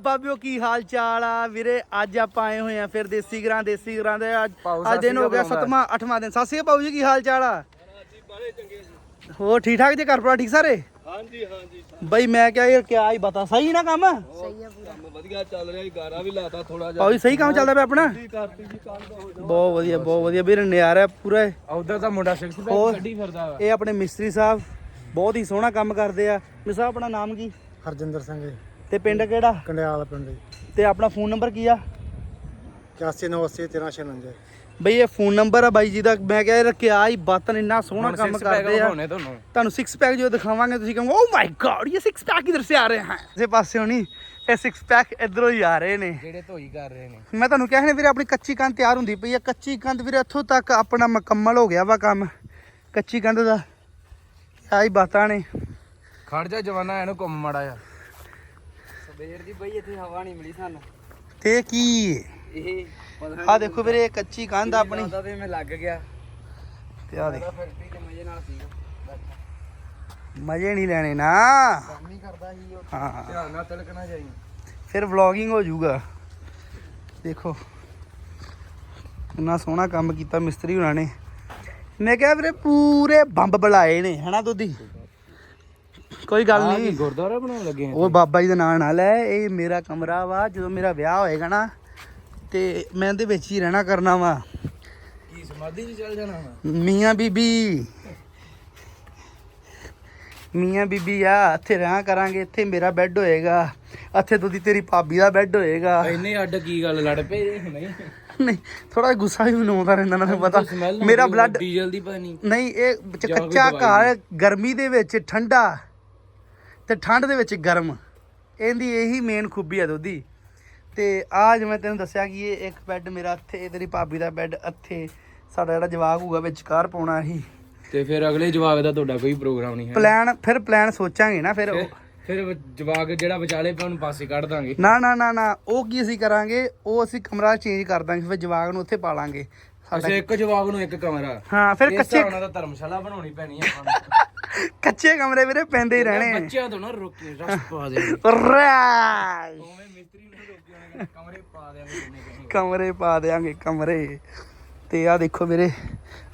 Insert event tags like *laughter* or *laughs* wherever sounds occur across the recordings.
ਬਾਬਿਓ ਕੀ ਹਾਲ ਚਾਲ ਆ? ਵੀਰੇ ਅੱਜ ਆਪਾਂ ਆਏ ਹੋਏ ਆ ਫਿਰ ਦੇਸੀ ਗਰਾਂ ਦੇਸੀ ਗਰਾਂ ਦੇ ਅੱਜ ਦਿਨ ਹੋ ਗਿਆ ਸ਼੍ਰੀ ਅਕਾਲ ਸਤਵਾਂ ਅੱਠਵਾਂ ਦਿਨ। ਸਤਿ ਸ਼੍ਰੀ ਅਕਾਲ ਭਾਊ ਜੀ ਕੀ ਹਾਲ ਚਾਲ ਆ? ਹੋਰ ਠੀਕ ਠਾਕ ਜੇ ਘਰ ਠੀਕ ਸਾਰੇ? ਹਾਂਜੀ ਹਾਂਜੀ। ਬਈ ਮੈਂ ਕਿਹਾ ਯਾਰ ਕਿਆ ਹੀ ਬਤਾ ਸਹੀ ਨਾ ਕੰਮ? ਕੰਮ ਵਧੀਆ ਚੱਲ ਰਿਹਾ ਜੀ ਗਾਰਾ ਵੀ ਲਾਤਾ ਥੋੜਾ ਜਿਹਾ। ਜੀ ਸਹੀ ਕੰਮ ਚੱਲਦਾ ਪਿਆ ਆਪਣਾ? ਹੋ ਬਹੁਤ ਵਧੀਆ ਬਹੁਤ ਵਧੀਆ। ਵੀਰੇ ਨਿਆਰਾ ਪੂਰਾ ਇਹ। ਉਧਰ ਤਾਂ ਮੁੰਡਾ 6 ਪੈਕ ਹੋਰ? ਕੱਢੀ ਫਿਰਦਾ ਵਾ। ਇਹ ਆਪਣੇ ਮਿਸਤਰੀ ਸਾਹਿਬ ਬਹੁਤ ਹੀ ਸੋਹਣਾ ਕੰਮ ਕਰਦੇ ਆ। ਸਾਹਿਬ ਆਪਣਾ ਨਾਮ ਕੀ? ਹਰਜਿੰਦਰ ਸਿੰਘ ਜੀ। ਤੇ ਪਿੰਡ ਕਿਹੜਾ? ਕੰਡਿਆਲ ਪਿੰਡ ਜੀ। ਤੇ ਆਪਣਾ ਫੋਨ ਨੰਬਰ ਕੀ ਆ? 8190 1396 ਬਈ ਇਹ ਫੋਨ ਨੰਬਰ ਆ ਬਾਈ ਜੀ ਦਾ। ਮੈਂ ਕਿਹਾ ਯਾਰ ਕਿਆ ਹੀ ਬਾਤਨ ਇੰਨਾ ਸੋਹਣਾ ਕੰਮ ਕਰਦੇ ਆ। ਤੁਹਾਨੂੰ। 6 ਪੈਕ ਜੋ ਦਿਖਾਵਾਂਗੇ ਤੁਸੀਂ ਕਹੋਗੇ ਓ ਮਾਈ ਗॉड ਇਹ 6 ਪੈਕ ਕਿਧਰ ਸੇ ਆ ਰਹੇ ਹਨ? ਇਸੇ ਪਾਸੇ ਹੋਣੀ ਇਹ 6 ਪੈਕ ਇਧਰੋਂ ਹੀ ਆ ਰਹੇ ਨੇ। ਜਿਹੜੇ ਧੋਈ ਕਰ ਰਹੇ ਨੇ। ਮੈਂ ਤੁਹਾਨੂੰ ਕਹਿਣੇ ਵੀਰੇ ਆਪਣੀ ਕੱਚੀ ਕੰਧ ਤਿਆਰ ਹੁੰਦੀ ਪਈ ਆ। ਕੱਚੀ ਕੰਧ ਵੀਰੇ ਇੱਥੋਂ ਤੱਕ ਆਪਣਾ ਮੁਕੰਮਲ ਹੋ ਗਿਆ ਵਾ ਕੰਮ। ਕੱਚੀ ਕੰਧ ਦਾ ਹੀ ਬਾਤਾਂ ਨੇ। ਖੜ ਜਾ ਜਵਾਨਾ ਇਹਨੂੰ ਘੁੰਮ ਮੜਾ ਆ ਸਵੇਰ ਦੀ ਬਈ ਇੱਥੇ ਹਵਾ ਨਹੀਂ ਮਿਲੀ ਸਾਨੂੰ। ਤੇ ਕੀ? ਇਹ ਪਤਾ ਆ ਦੇਖੋ ਵੀਰੇ ਇਹ ਕੱਚੀ ਕੰਧ ਆਪਣੀ। ਨਹੀਂ ਤੇ ਮੈਂ ਲੱਗ ਗਿਆ। ਤੇ ਆ ਦੇਖ। ਫੈਕਟਰੀ ਦੇ ਮਜ਼ੇ ਨਾਲ ਸੀਗਾ। ਮਜ਼ੇ ਨਹੀਂ ਲੈਣੇ ਨਾ। ਕੰਮ ਹੀ ਕਰਦਾ ਸੀ ਉਹ। ਹਾਂ। ਧਿਆਨ ਨਾਲ ਤਲਕ ਨਾ ਜਾਈ। ਫਿਰ ਵਲੌਗਿੰਗ ਹੋ ਜਾਊਗਾ। ਦੇਖੋ। ਕਿੰਨਾ ਸੋਹਣਾ ਕੰਮ ਕੀਤਾ ਮਿਸਤਰੀ ਹੁਣਾਂ ਨੇ। ਮੈਂ ਕਿਹਾ ਵੀਰੇ ਪੂਰੇ ਬੰਬ ਬੁਲਾਏ ਨੇ ਹਨਾ ਦੁੱਧੀ? ਕੋਈ ਗੱਲ ਆਹ ਕੀ ਨਹੀਂ ਗੁਰਦੁਆਰਾ ਬਣਾਉਣ ਲੱਗੇ ਆ ਉਹ ਬਾਬਾ ਜੀ ਦਾ ਨਾਂ ਨਾ ਲੈ ਇਹ ਮੇਰਾ ਕਮਰਾ ਵਾ ਜਦੋਂ ਮੇਰਾ ਵਿਆਹ ਹੋਏਗਾ ਨਾ ਤੇ ਮੈਂ ਇਹਦੇ ਵਿੱਚ ਹੀ ਰਹਿਣਾ ਕਰਨਾ ਵਾ। ਕੀ ਸਮਾਧੀ 'ਚ ਚੱਲ ਜਾਣਾ ਵਾ? ਮੀਆਂ ਬੀਬੀ। ਮੀਆਂ ਬੀਬੀ ਆ ਇੱਥੇ ਰਹਾਂ ਕਰਾਂਗੇ ਇੱਥੇ ਮੇਰਾ ਬੈੱਡ ਹੋਏਗਾ ਇੱਥੇ ਦੁੱਧੀ ਤੇਰੀ ਭਾਬੀ ਦਾ ਬੈੱਡ ਹੋਏਗਾ। ਇੰਨੇ ਅੱਡ ਕੀ ਗੱਲ ਲੜ ਪਏ ਇਹ ਨਹੀਂ? ਨਹੀਂ ਥੋੜਾ ਗੁੱਸਾ ਵੀ ਮੈਨੂੰ ਆਉਂਦਾ ਰਹਿੰਦਾ ਨਾ ਪਤਾ। ਸਮੈਲ ਮੇਰਾ ਬਲੱਡ ਡੀਜ਼ਲ ਦੀ ਪਤਾ ਨਹੀਂ। ਇਹ ਚ- ਕੱਚਾ ਘਰ ਗਰਮੀ ਦੇ ਵਿੱਚ ਠੰਡਾ। ਤੇ ਠੰਡ ਦੇ ਵਿੱਚ ਗਰਮ। ਇਹਦੀ ਇਹੀ ਮੇਨ ਖੂਬੀ ਆ ਦੋਦੀ ਤੇ ਆ ਜਿਵੇਂ ਤੈਨੂੰ ਦੱਸਿਆ ਕਿ ਇਹ ਇੱਕ ਬੈੱਡ ਮੇਰਾ ਇੱਥੇ ਤੇਰੀ ਭਾਬੀ ਦਾ ਬੈੱਡ ਇੱਥੇ। ਸਾਡਾ ਜਿਹੜਾ ਜਵਾਕ ਹੋਊਗਾ ਵਿਚਕਾਰ ਪਾਉਣਾ ਇਹੀ ਤੇ ਫਿਰ ਅਗਲੇ ਜਵਾਗ ਦਾ ਤੁਹਾਡਾ ਕੋਈ ਪ੍ਰੋਗਰਾਮ ਨਹੀਂ ਹੈ। ਪਲਾਨ ਫਿਰ ਪਲਾਨ ਸੋਚਾਂਗੇ ਨਾ ਫਿਰ ਉਹ- ਫਿਰ ਜਵਾਗ ਜਿਹੜਾ ਵਿਚਾਲੇ ਪਿਆ ਉਹਨੂੰ ਪਾਸੇ ਕੱਢ ਦਾਂਗੇ। ਨਾ ਨਾ ਨਾ ਨਾ ਉਹ ਕੀ ਅਸੀਂ ਕਰਾਂਗੇ ਉਹ ਅਸੀਂ ਕਮਰਾ ਚੇਂਜ ਕਰ ਦਾਂਗੇ ਫਿਰ ਜਵਾਕ ਨੂੰ ਉੱਥੇ ਪਾ ਲਾਂਗੇ ਅੱਛਾ ਇੱਕ ਜਵਾਗ ਨੂੰ ਇੱਕ ਕਮਰਾ। ਹਾਂ ਫਿਰ ਇਸ ਕੱਚੇ ਨਾਲ ਤਾਂ ਧਰਮਸ਼ਾਲਾ ਬਣਾਉਣੀ ਪੈਣੀ ਆ ਆਪਾਂ ਕੱਚੇ ਕਮਰੇ ਵੀਰੇ ਪੈਂਦੇ ਹੀ ਨੂੰ ਰਹਿਣੇ ਬੱਚਿਆਂ ਤੋਂ ਨਾ ਰੁਕ ਰਸ ਪਾ ਦੇ। ਉਵੇਂ ਮਿਸਤਰੀ ਨੂੰ ਰੋਕੀ ਕਮਰੇ ਪਾ ਕਿੰਨੇ ਕਮਰੇ ਪਾ ਦੇਾਂਗੇ ਕਮਰੇ। ਤੇ ਆ ਦੇਖੋ ਵੀਰੇ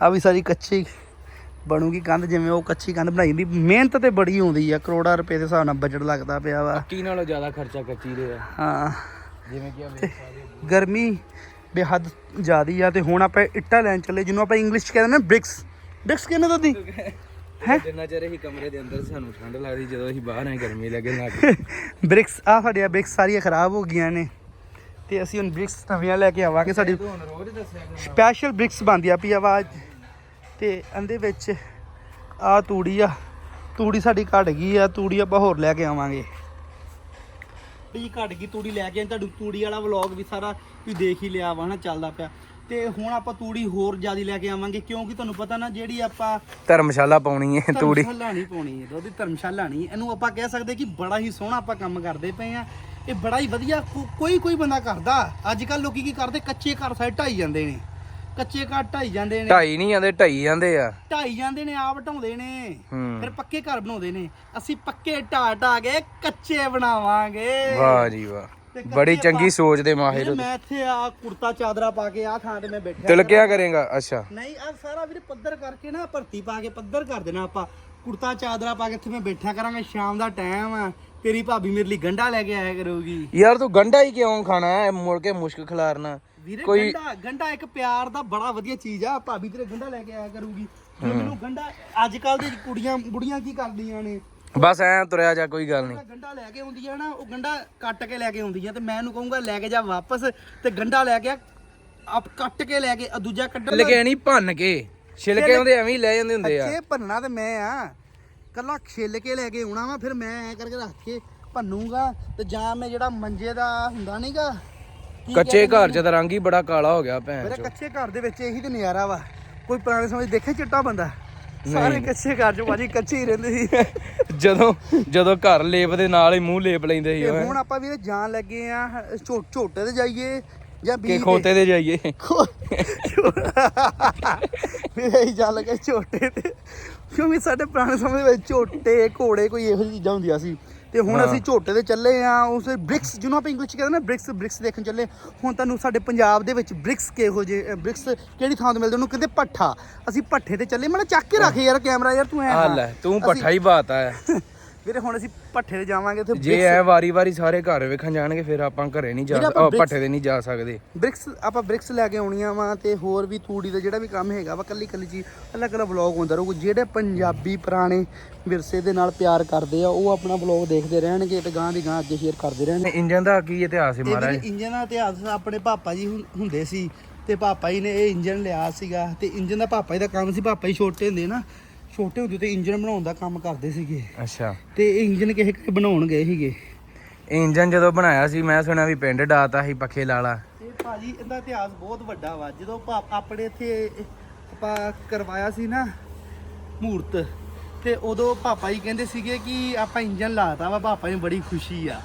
ਆ ਵੀ ਸਾਰੀ ਕੱਚੀ ਬਣੂਗੀ ਕੰਧ ਜਿਵੇਂ ਉਹ ਕੱਚੀ ਕੰਧ ਬਣਾਈ ਦੀ ਮਿਹਨਤ ਤੇ ਬੜੀ ਆਉਂਦੀ ਆ ਕਰੋੜਾਂ ਰੁਪਏ ਦੇ ਹਿਸਾਬ ਨਾਲ ਬਜਟ ਲੱਗਦਾ ਪਿਆ ਵਾ। ਕੀ ਨਾਲੋਂ ਜ਼ਿਆਦਾ ਖਰਚਾ ਕੱਚੀ ਦੇ ਆ। ਹਾਂ। ਜਿਵੇਂ ਕਿ ਆ। ਗਰਮੀ ਬੇਹੱਦ ਜ਼ਿਆਦੀ ਆ ਤੇ ਹੁਣ ਆਪਾਂ ਇੱਟਾਂ ਲੈਣ ਚੱਲੇ ਜਿਹਨੂੰ ਆਪਾਂ ਇੰਗਲਿਸ਼ ਚ ਕਹਿੰਦੇ ਨੇ ਬ੍ਰਿਕਸ ਬ੍ਰਿਕਸ ਕਹਿੰਦੇ ਦੋਦੀ ਜਿੰਨਾ ਚਿਰ ਅਸੀਂ ਕਮਰੇ ਦੇ ਅੰਦਰ ਸਾਨੂੰ ਠੰਡ ਲੱਗਦੀ ਜਦੋਂ ਅਸੀਂ ਬਾਹਰ ਆਏ ਗਰਮੀ ਲੱਗੇ ਲੱਗ *laughs* ਬ੍ਰਿਕਸ ਆ ਸਾਡੀਆਂ ਬ੍ਰਿਕਸ ਸਾਰੀਆਂ ਖਰਾਬ ਹੋ ਗਈਆਂ ਨੇ। ਤੇ ਅਸੀਂ ਹੁਣ ਬ੍ਰਿਕਸ ਨਵੀਆਂ ਲੈ ਕੇ ਆਵਾਂਗੇ ਸਾਡੀ ਸਪੈਸ਼ਲ ਬ੍ਰਿਕਸ ਬਣਦੀਆਂ ਪਈ ਆਵਾਜ਼। ਤੇ ਵਿੱਚ ਆ ਤੂੜੀ ਆ। ਤੂੜੀ ਸਾਡੀ ਘਟ ਗਈ ਆ ਤੂੜੀ ਆਪਾਂ ਹੋਰ ਲੈ ਕੇ ਆਵਾਂਗੇ। ਵੀ ਘਟ ਗਈ ਤੂੜੀ ਲੈ ਕੇ ਤੁਹਾਨੂੰ ਤੂੜੀ ਵਾਲਾ ਵਲੌਗ ਵੀ ਸਾਰਾ ਤੁਸੀਂ ਦੇਖ ਹੀ ਲਿਆ ਵਾ ਨਾ ਚੱਲਦਾ ਪਿਆ। ਤੇ ਹੁਣ ਆਪਾਂ ਤੂੜੀ ਹੋਰ ਜ਼ਿਆਦਾ ਲੈ ਕੇ ਆਵਾਂਗੇ ਕਿਉਂਕਿ ਤੁਹਾਨੂੰ ਪਤਾ ਨਾ ਜਿਹੜੀ ਆਪਾਂ ਧਰਮਸ਼ਾਲਾ ਪਾਉਣੀ ਹੈ ਤੂੜੀ। ਧਰਮਸ਼ਾਲਾ ਨਹੀਂ ਪਾਉਣੀ ਹੈ ਉਹਦੀ ਧਰਮਸ਼ਾਲਾ ਨਹੀਂ। ਇਹਨੂੰ ਆਪਾਂ ਕਹਿ ਸਕਦੇ ਕਿ ਬੜਾ ਹੀ ਸੋਹਣਾ ਆਪਾਂ ਕੰਮ ਕਰਦੇ ਪਏ ਆ ਇਹ ਬੜਾ ਹੀ ਵਧੀਆ ਕੋਈ ਕੋਈ ਬੰਦਾ ਕਰਦਾ। ਅੱਜ ਕੱਲ ਲੋਕੀ ਕੀ ਕਰਦੇ ਕੱਚੇ ਘਰ ਸਾਰੇ ਢਾਈ ਜਾਂਦੇ ਨੇ। ਕੱਚੇ ਘਰ ਢਾਈ ਜਾਂਦੇ ਨੇ। ਢਾਈ ਨਹੀਂ ਜਾਂਦੇ ਢਾਈ ਜਾਂਦੇ ਆ। ਢਾਈ ਜਾਂਦੇ ਨੇ ਆਪ ਢਾਉਂਦੇ ਨੇ। ਫਿਰ ਪੱਕੇ ਘਰ ਬਣਾਉਂਦੇ ਨੇ। ਅਸੀਂ ਪੱਕੇ ਢਾ ਢਾ ਕੇ ਕੱਚੇ ਬਣਾਵਾਂਗੇ। ਵਾਹ ਜੀ ਵਾਹ। ਤੇ ਬੜੀ ਚੰਗੀ ਸੋਚ ਦੇ ਮਾਹਿਰ ਵੀਰੇ, ਹੋ ਮੈਂ ਇੱਥੇ ਆ ਕੁੜਤਾ ਚਾਦਰਾ ਪਾ ਕੇ ਆ ਥਾਂ ਤੇ ਮੈਂ ਬੈਠਾ ਤਿਲ ਕਿਆ ਕਰੇਗਾ ਅੱਛਾ। ਨਹੀਂ ਆ ਸਾਰਾ ਵੀਰੇ ਪੱਧਰ ਕਰਕੇ ਨਾ ਭਰਤੀ ਪਾ ਕੇ ਪੱਧਰ ਕਰ ਦੇਣਾ ਆਪਾਂ। ਕੁੜਤਾ ਚਾਦਰਾ ਪਾ ਕੇ ਇੱਥੇ ਮੈਂ ਬੈਠਾ ਕਰਾਂਗਾ ਸ਼ਾਮ ਦਾ ਟਾਈਮ ਆ। ਤੇਰੀ ਭਾਬੀ ਮੇਰੇ ਲਈ ਗੰਡਾ ਲੈ ਕੇ ਆਇਆ ਕਰੂਗੀ। ਯਾਰ ਤੂੰ ਗੰਡਾ ਹੀ ਕਿਉਂ ਖਾਣਾ ਹੈ? ਮੁੜ ਕੇ ਮੁਸ਼ਕ ਖਿਲਾਰਨਾ। ਵੀਰੇ ਕੋਈ- ਗੰਡਾ ਗੰਡਾ ਇੱਕ ਪਿਆਰ ਦਾ ਬੜਾ ਵਧੀਆ ਚੀਜ਼ ਆ। ਭਾਬੀ ਤੇਰੇ ਗੰਡਾ ਲੈ ਕੇ ਆਇਆ ਕਰੂਗੀ। ਜੇ ਮੈਨੂੰ ਗੰਡਾ ਅੱਜ ਕੱਲ ਦੀ ਕੁੜੀਆਂ ਬੁੜੀਆਂ ਕੀ ਕਰਦੀਆਂ ਨੇ? ਬਸ ਐ ਤੁਰਿਆ ਜਾ ਕੋਈ ਗੱਲ ਨਹੀਂ। ਗੰਡਾ ਲੈ ਕੇ ਆਉਂਦੀ ਆ ਨਾ ਉਹ ਗੰਡਾ ਕੱਟ ਕੇ ਲੈ ਕੇ ਆਉਂਦੀ ਆ ਤੇ ਮੈਂ ਇਹਨੂੰ ਕਹੂੰਗਾ ਲੈ ਕੇ ਜਾ ਵਾਪਸ ਤੇ ਗੰਡਾ ਲੈ ਕੇ ਆ, ਆਪ ਕੱਟ ਕੇ ਲੈ ਕੇ ਆ ਦੂਜਾ ਦਾ- ਛਿਲਕੇ ਨਹੀਂ ਭੰਨ ਕੇ। ਛਿਲਕੇ ਆਉਂਦੇ ਐਵੇਂ ਹੀ ਲੈ ਜਾਂਦੇ ਹੁੰਦੇ ਆ। ਅੱਛੇ ਭੰਨਣਾ ਤੇ ਮੈਂ ਆ। ਕੱਲਾ ਛਿੱਲ ਕੇ ਲੈ ਕੇ ਆਉਣਾ ਵਾ ਫਿਰ ਮੈਂ ਐ ਕਰਕੇ ਰੱਖ ਕੇ ਭੰਨੂਗਾ ਤੇ ਜਾਂ ਮੈਂ ਜਿਹੜਾ ਮੰਜੇ ਦਾ ਹੁੰਦਾ ਨਹੀਂਗਾ ਕੱਚੇ ਘਰ ਚ ਤਾਂ ਰੰਗ ਹੀ ਬੜਾ ਕਾਲਾ ਹੋ ਗਿਆ ਭੈਣ ਮੇਰੇ ਕੱਚੇ ਘਰ ਦੇ ਵਿੱਚ ਇਹੀ ਤੇ ਨਜ਼ਾਰਾ ਵਾ। ਕੋਈ ਪੁਰਾਣੇ ਸਮੇਂ 'ਚ ਦੇਖਿਆ ਚਿੱਟਾ ਬੰਦਾ? ਸਾਰੇ ਕੱਚੇ ਘਰ 'ਚ ਬਾਜੀ ਕੱਚੇ ਹੀ ਰਹਿੰਦੇ ਸੀ। ਜਦੋਂ ਜਦੋਂ ਘਰ ਲੇਪ ਦੇ ਨਾਲ ਹੀ ਮੂੰਹ ਲੇਪ ਲੈਂਦੇ ਸੀ ਤੇ ਉਹ। ਹੁਣ ਆਪਾਂ ਵੀਰੇ ਜਾਣ ਲੱਗੇ ਆ ਝੋ- ਝੋਟੇ ਤੇ ਜਾਈਏ ਜਾਂ ਕਿ ਬੀਜ ਖੋਤੇ ਤੇ ਜਾਈਏ? ਵੀਰੇ ਅਸੀਂ ਜਾਣ ਲੱਗੇ ਝੋਟੇ ਤੇ। ਕਿਉਂਕਿ ਸਾਡੇ ਪੁਰਾਣੇ ਸਮੇਂ ਦੇ ਵਿੱਚ ਝੋਟੇ ਘੋੜੇ ਕੋਈ ਇਹੋ ਜਿਹੀ ਚੀਜ਼ਾਂ ਹੁੰਦੀਆਂ ਸੀ। ਤੇ ਹੁਣ ਹਾਂ। ਅਸੀਂ ਝੋਟੇ ਤੇ ਚੱਲੇ ਆ ਉਸ ਬ੍ਰਿਕਸ ਜਿਹਨੂੰ ਆਪਾਂ ਇੰਗਲਿਸ਼ ਕਹਿੰਦੇ ਨਾ ਬ੍ਰਿਕਸ ਬ੍ਰਿਕਸ ਦੇਖਣ ਚੱਲੇ। ਹੁਣ ਤੁਹਾਨੂੰ ਸਾਡੇ ਪੰਜਾਬ ਦੇ ਵਿੱਚ ਬ੍ਰਿਕਸ ਕਿਹੋ ਜੇ ਬ੍ਰਿਕਸ ਕਿਹੜੀ ਥਾਂ ਤੋਂ ਮਿਲਦੇ ਉਹਨੂੰ ਕਹਿੰਦੇ ਪੱਠਾ। ਅਸੀਂ ਪੱਠੇ ਤੇ ਚੱਲੇ ਮੈਂ ਚੱਕ ਕੇ ਰੱਖ ਯਾਰ ਕੈਮਰਾ ਯਾਰ ਤੂੰ ਐ ਆ ਲੈ ਤੂੰ ਪੱਠਾ ਹੀ ਬਾਤਾ ਹੈ *laughs* ਵੀਰੇ ਹੁਣ ਅਸੀਂ ਪੱਠੇ ਤੇ ਜਾਵਾਂਗੇ ਉੱਥੇ ਜੇ ਐ ਵਾਰੀ ਵਾਰੀ ਸਾਰੇ ਘਰ ਵੇਖਣ ਜਾਣਗੇ ਫਿਰ ਆਪਾਂ ਘਰੇ ਨਹੀਂ ਜਾ ਆਪਾਂ bricks- ਪੱਠੇ ਤੇ ਨਹੀਂ ਜਾ ਸਕਦੇ। ਬ੍ਰਿਕਸ ਆਪਾਂ ਬ੍ਰਿਕਸ ਲੈ ਕੇ ਆਉਣੀਆਂ ਵਾ ਤੇ ਹੋਰ ਵੀ ਤੂੜੀ ਦਾ ਜਿਹੜਾ ਵੀ ਕੰਮ ਹੈਗਾ ਵਾ ਕੱਲੀ ਕੱਲੀ ਚੀਜ਼ ਅਲੱਗ ਅਲੱਗ ਵਲੌਗ ਹੁੰਦਾ ਰਹੂਗਾ। ਜਿਹੜੇ ਪੰਜਾਬੀ ਪੁਰਾਣੇ ਵਿਰਸੇ ਦੇ ਨਾਲ ਪਿਆਰ ਕਰਦੇ ਆ ਉਹ ਆਪਣਾ ਵਲੌਗ ਦੇਖਦੇ ਰਹਿਣਗੇ ਤੇ ਗਾਂ ਦੀ ਗਾਂ ਅੱਗੇ ਸ਼ੇਅਰ ਕਰਦੇ ਰਹਿਣਗੇ। ਇੰਜਨ ਦਾ ਕੀ ਇਤਿਹਾਸ ਹੈ ਮਹਾਰਾਜ? ਇੰਜਨ ਦਾ ਇਤਿਹਾਸ ਆਪਣੇ ਪਾਪਾ ਜੀ ਹੁੰਦੇ ਸੀ ਤੇ ਪਾਪਾ ਜੀ ਨੇ ਇਹ ਇੰਜਨ ਲਿਆ ਸੀਗਾ ਤੇ ਇੰਜਨ ਦਾ ਪਾਪਾ ਜੀ ਦਾ ਕੰਮ ਸੀ ਪਾਪਾ ਜੀ ਛੋਟੇ ਹੁੰਦੇ ਨਾ ਛੋਟੇ ਹੁੰਦੇ ਤੇ ਇੰਜਨ ਬਣਾਉਣ ਦਾ ਕੰਮ ਕਰਦੇ ਸੀਗੇ। ਅੱਛਾ। ਤੇ ਇੰਜਨ ਕਿਸੇ ਕਿਸੇ ਬਣਾਉਣ ਗਏ ਸੀਗੇ। ਇੰਜਨ ਜਦੋਂ ਬਣਾਇਆ ਸੀ ਮੈਂ ਸੁਣਿਆ ਵੀ ਪਿੰਡ ਡਾਤਾ ਸੀ ਪੱਖੇ ਲਾਲਾ ਇਹ ਭਾਜੀ ਇਹਦਾ ਇਤਿਹਾਸ ਬਹੁਤ ਵੱਡਾ ਵਾ। ਜਦੋਂ ਪਾ- ਆਪਣੇ ਇੱਥੇ ਆਪਾਂ ਕਰਵਾਇਆ ਸੀ ਨਾ ਮੂਰਤ ਤੇ ਉਦੋਂ ਪਾਪਾ ਜੀ ਕਹਿੰਦੇ ਸੀਗੇ ਕਿ ਆਪਾਂ ਇੰਜਨ ਲਾਤਾ ਵਾ ਪਾਪਾ ਨੂੰ ਬੜੀ ਖੁਸ਼ੀ ਆ।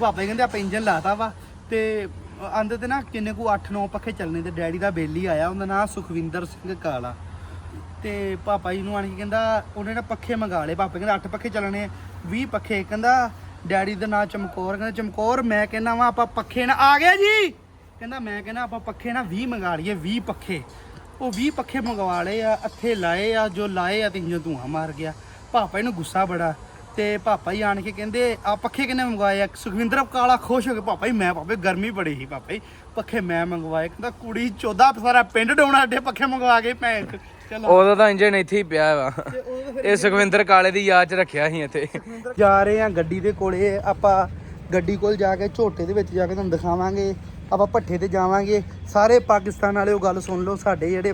ਪਾਪਾ ਜੀ ਕਹਿੰਦੇ ਆਪਾਂ ਇੰਜਨ ਲਾਤਾ ਵਾ ਤੇ ਆਂਦੇ ਤੇ ਨਾ ਕਿੰਨੇ ਕੁ 8-9 ਪੱਖੇ ਚੱਲਣੇ ਤੇ ਡੈਡੀ ਦਾ ਬੇਲੀ ਆਇਆ ਉਹਦਾ ਨਾਮ ਸੁਖਵਿੰਦਰ ਸਿੰਘ ਕਾਲਾ। ਤੇ ਪਾਪਾ ਜੀ ਨੂੰ ਆਣ ਕੇ ਕਹਿੰਦਾ, ਉਹਨੇ ਨਾ ਪੱਖੇ ਮੰਗਾ ਲਏ ਪਾਪਾ, ਕਹਿੰਦਾ 8 ਪੱਖੇ ਚੱਲਣੇ 20 ਪੱਖੇ। ਕਹਿੰਦਾ, ਡੈਡੀ ਦਾ ਨਾਂ ਚਮਕੌਰ ਕਹਿੰਦਾ, ਚਮਕੌਰ, ਮੈਂ ਕਹਿੰਦਾ ਵਾ, ਆਪਾਂ ਪੱਖੇ ਨਾ ਆ ਗਿਆ ਜੀ! ਕਹਿੰਦਾ, ਮੈਂ ਕਹਿੰਦਾ ਆਪਾਂ ਪੱਖੇ ਨਾ 20 ਮੰਗਾ ਲਈਏ 20 ਪੱਖੇ। ਉਹ 20 ਪੱਖੇ ਮੰਗਵਾ ਲਏ ਆ ਅੱਥੇ ਲਾਏ ਆ, ਜੋ ਲਾਏ ਆ ਤੇ ਇੰਜਨ ਧੂਆਂ ਮਾਰ ਗਿਆ। ਪਾਪਾ ਜੀ ਨੂੰ ਗੁੱਸਾ ਬੜਾ ਤੇ ਪਾਪਾ ਜੀ ਆਣ ਕੇ ਕਹਿੰਦੇ, ਆ ਪੱਖੇ ਕਿੰਨੇ ਮੰਗਵਾਏ ਆ? ਸੁਖਵਿੰਦਰ ਕਾਲਾ ਖੁਸ਼ ਹੋ ਕੇ ਪਾਪਾ ਜੀ, ਮੈਂ ਪਾਪੇ, ਗਰਮੀ ਬੜੀ ਸੀ, ਪਾਪਾ ਜੀ। ਪੱਖੇ ਮੈਂ ਮੰਗਵਾਏ। ਕਹਿੰਦਾ, ਕੁੜੀ ਚੋਦਾ ਸਾਰਾ ਪਿੰਡ ਡਾਉਣਾ, ਅੱਡੇ ਪੱਖੇ ਮੰਗਵਾ ਕੇ ਭੈਣ ਉਦੋਂ ਤਾਂ ਇੰਜਨ ਇੱਥੇ ਹੀ ਪਿਆ ਵਾ। ਉਹ ਇਹ ਸੁਖਵਿੰਦਰ ਕਾਲੇ ਦੀ ਯਾਦ ਚ ਰੱਖਿਆ ਸੀ ਇੱਥੇ। ਜਾ ਰਹੇ ਆ ਗੱਡੀ ਦੇ ਕੋਲੇ ਆਪਾਂ ਗੱਡੀ ਕੋਲ ਜਾ ਕੇ ਝੋਟੇ ਦੇ ਵਿੱਚ ਜਾ ਕੇ ਤੁਹਾਨੂੰ ਦਿਖਾਵਾਂਗੇ ਆਪਾਂ ਭੱਠੇ ਤੇ ਜਾਵਾਂਗੇ। ਸਾਰੇ ਪਾਕਿਸਤਾਨ ਵਾਲਿਓ ਗੱਲ ਸੁਣ ਲਓ ਸਾਡੇ ਜਿਹੜੇ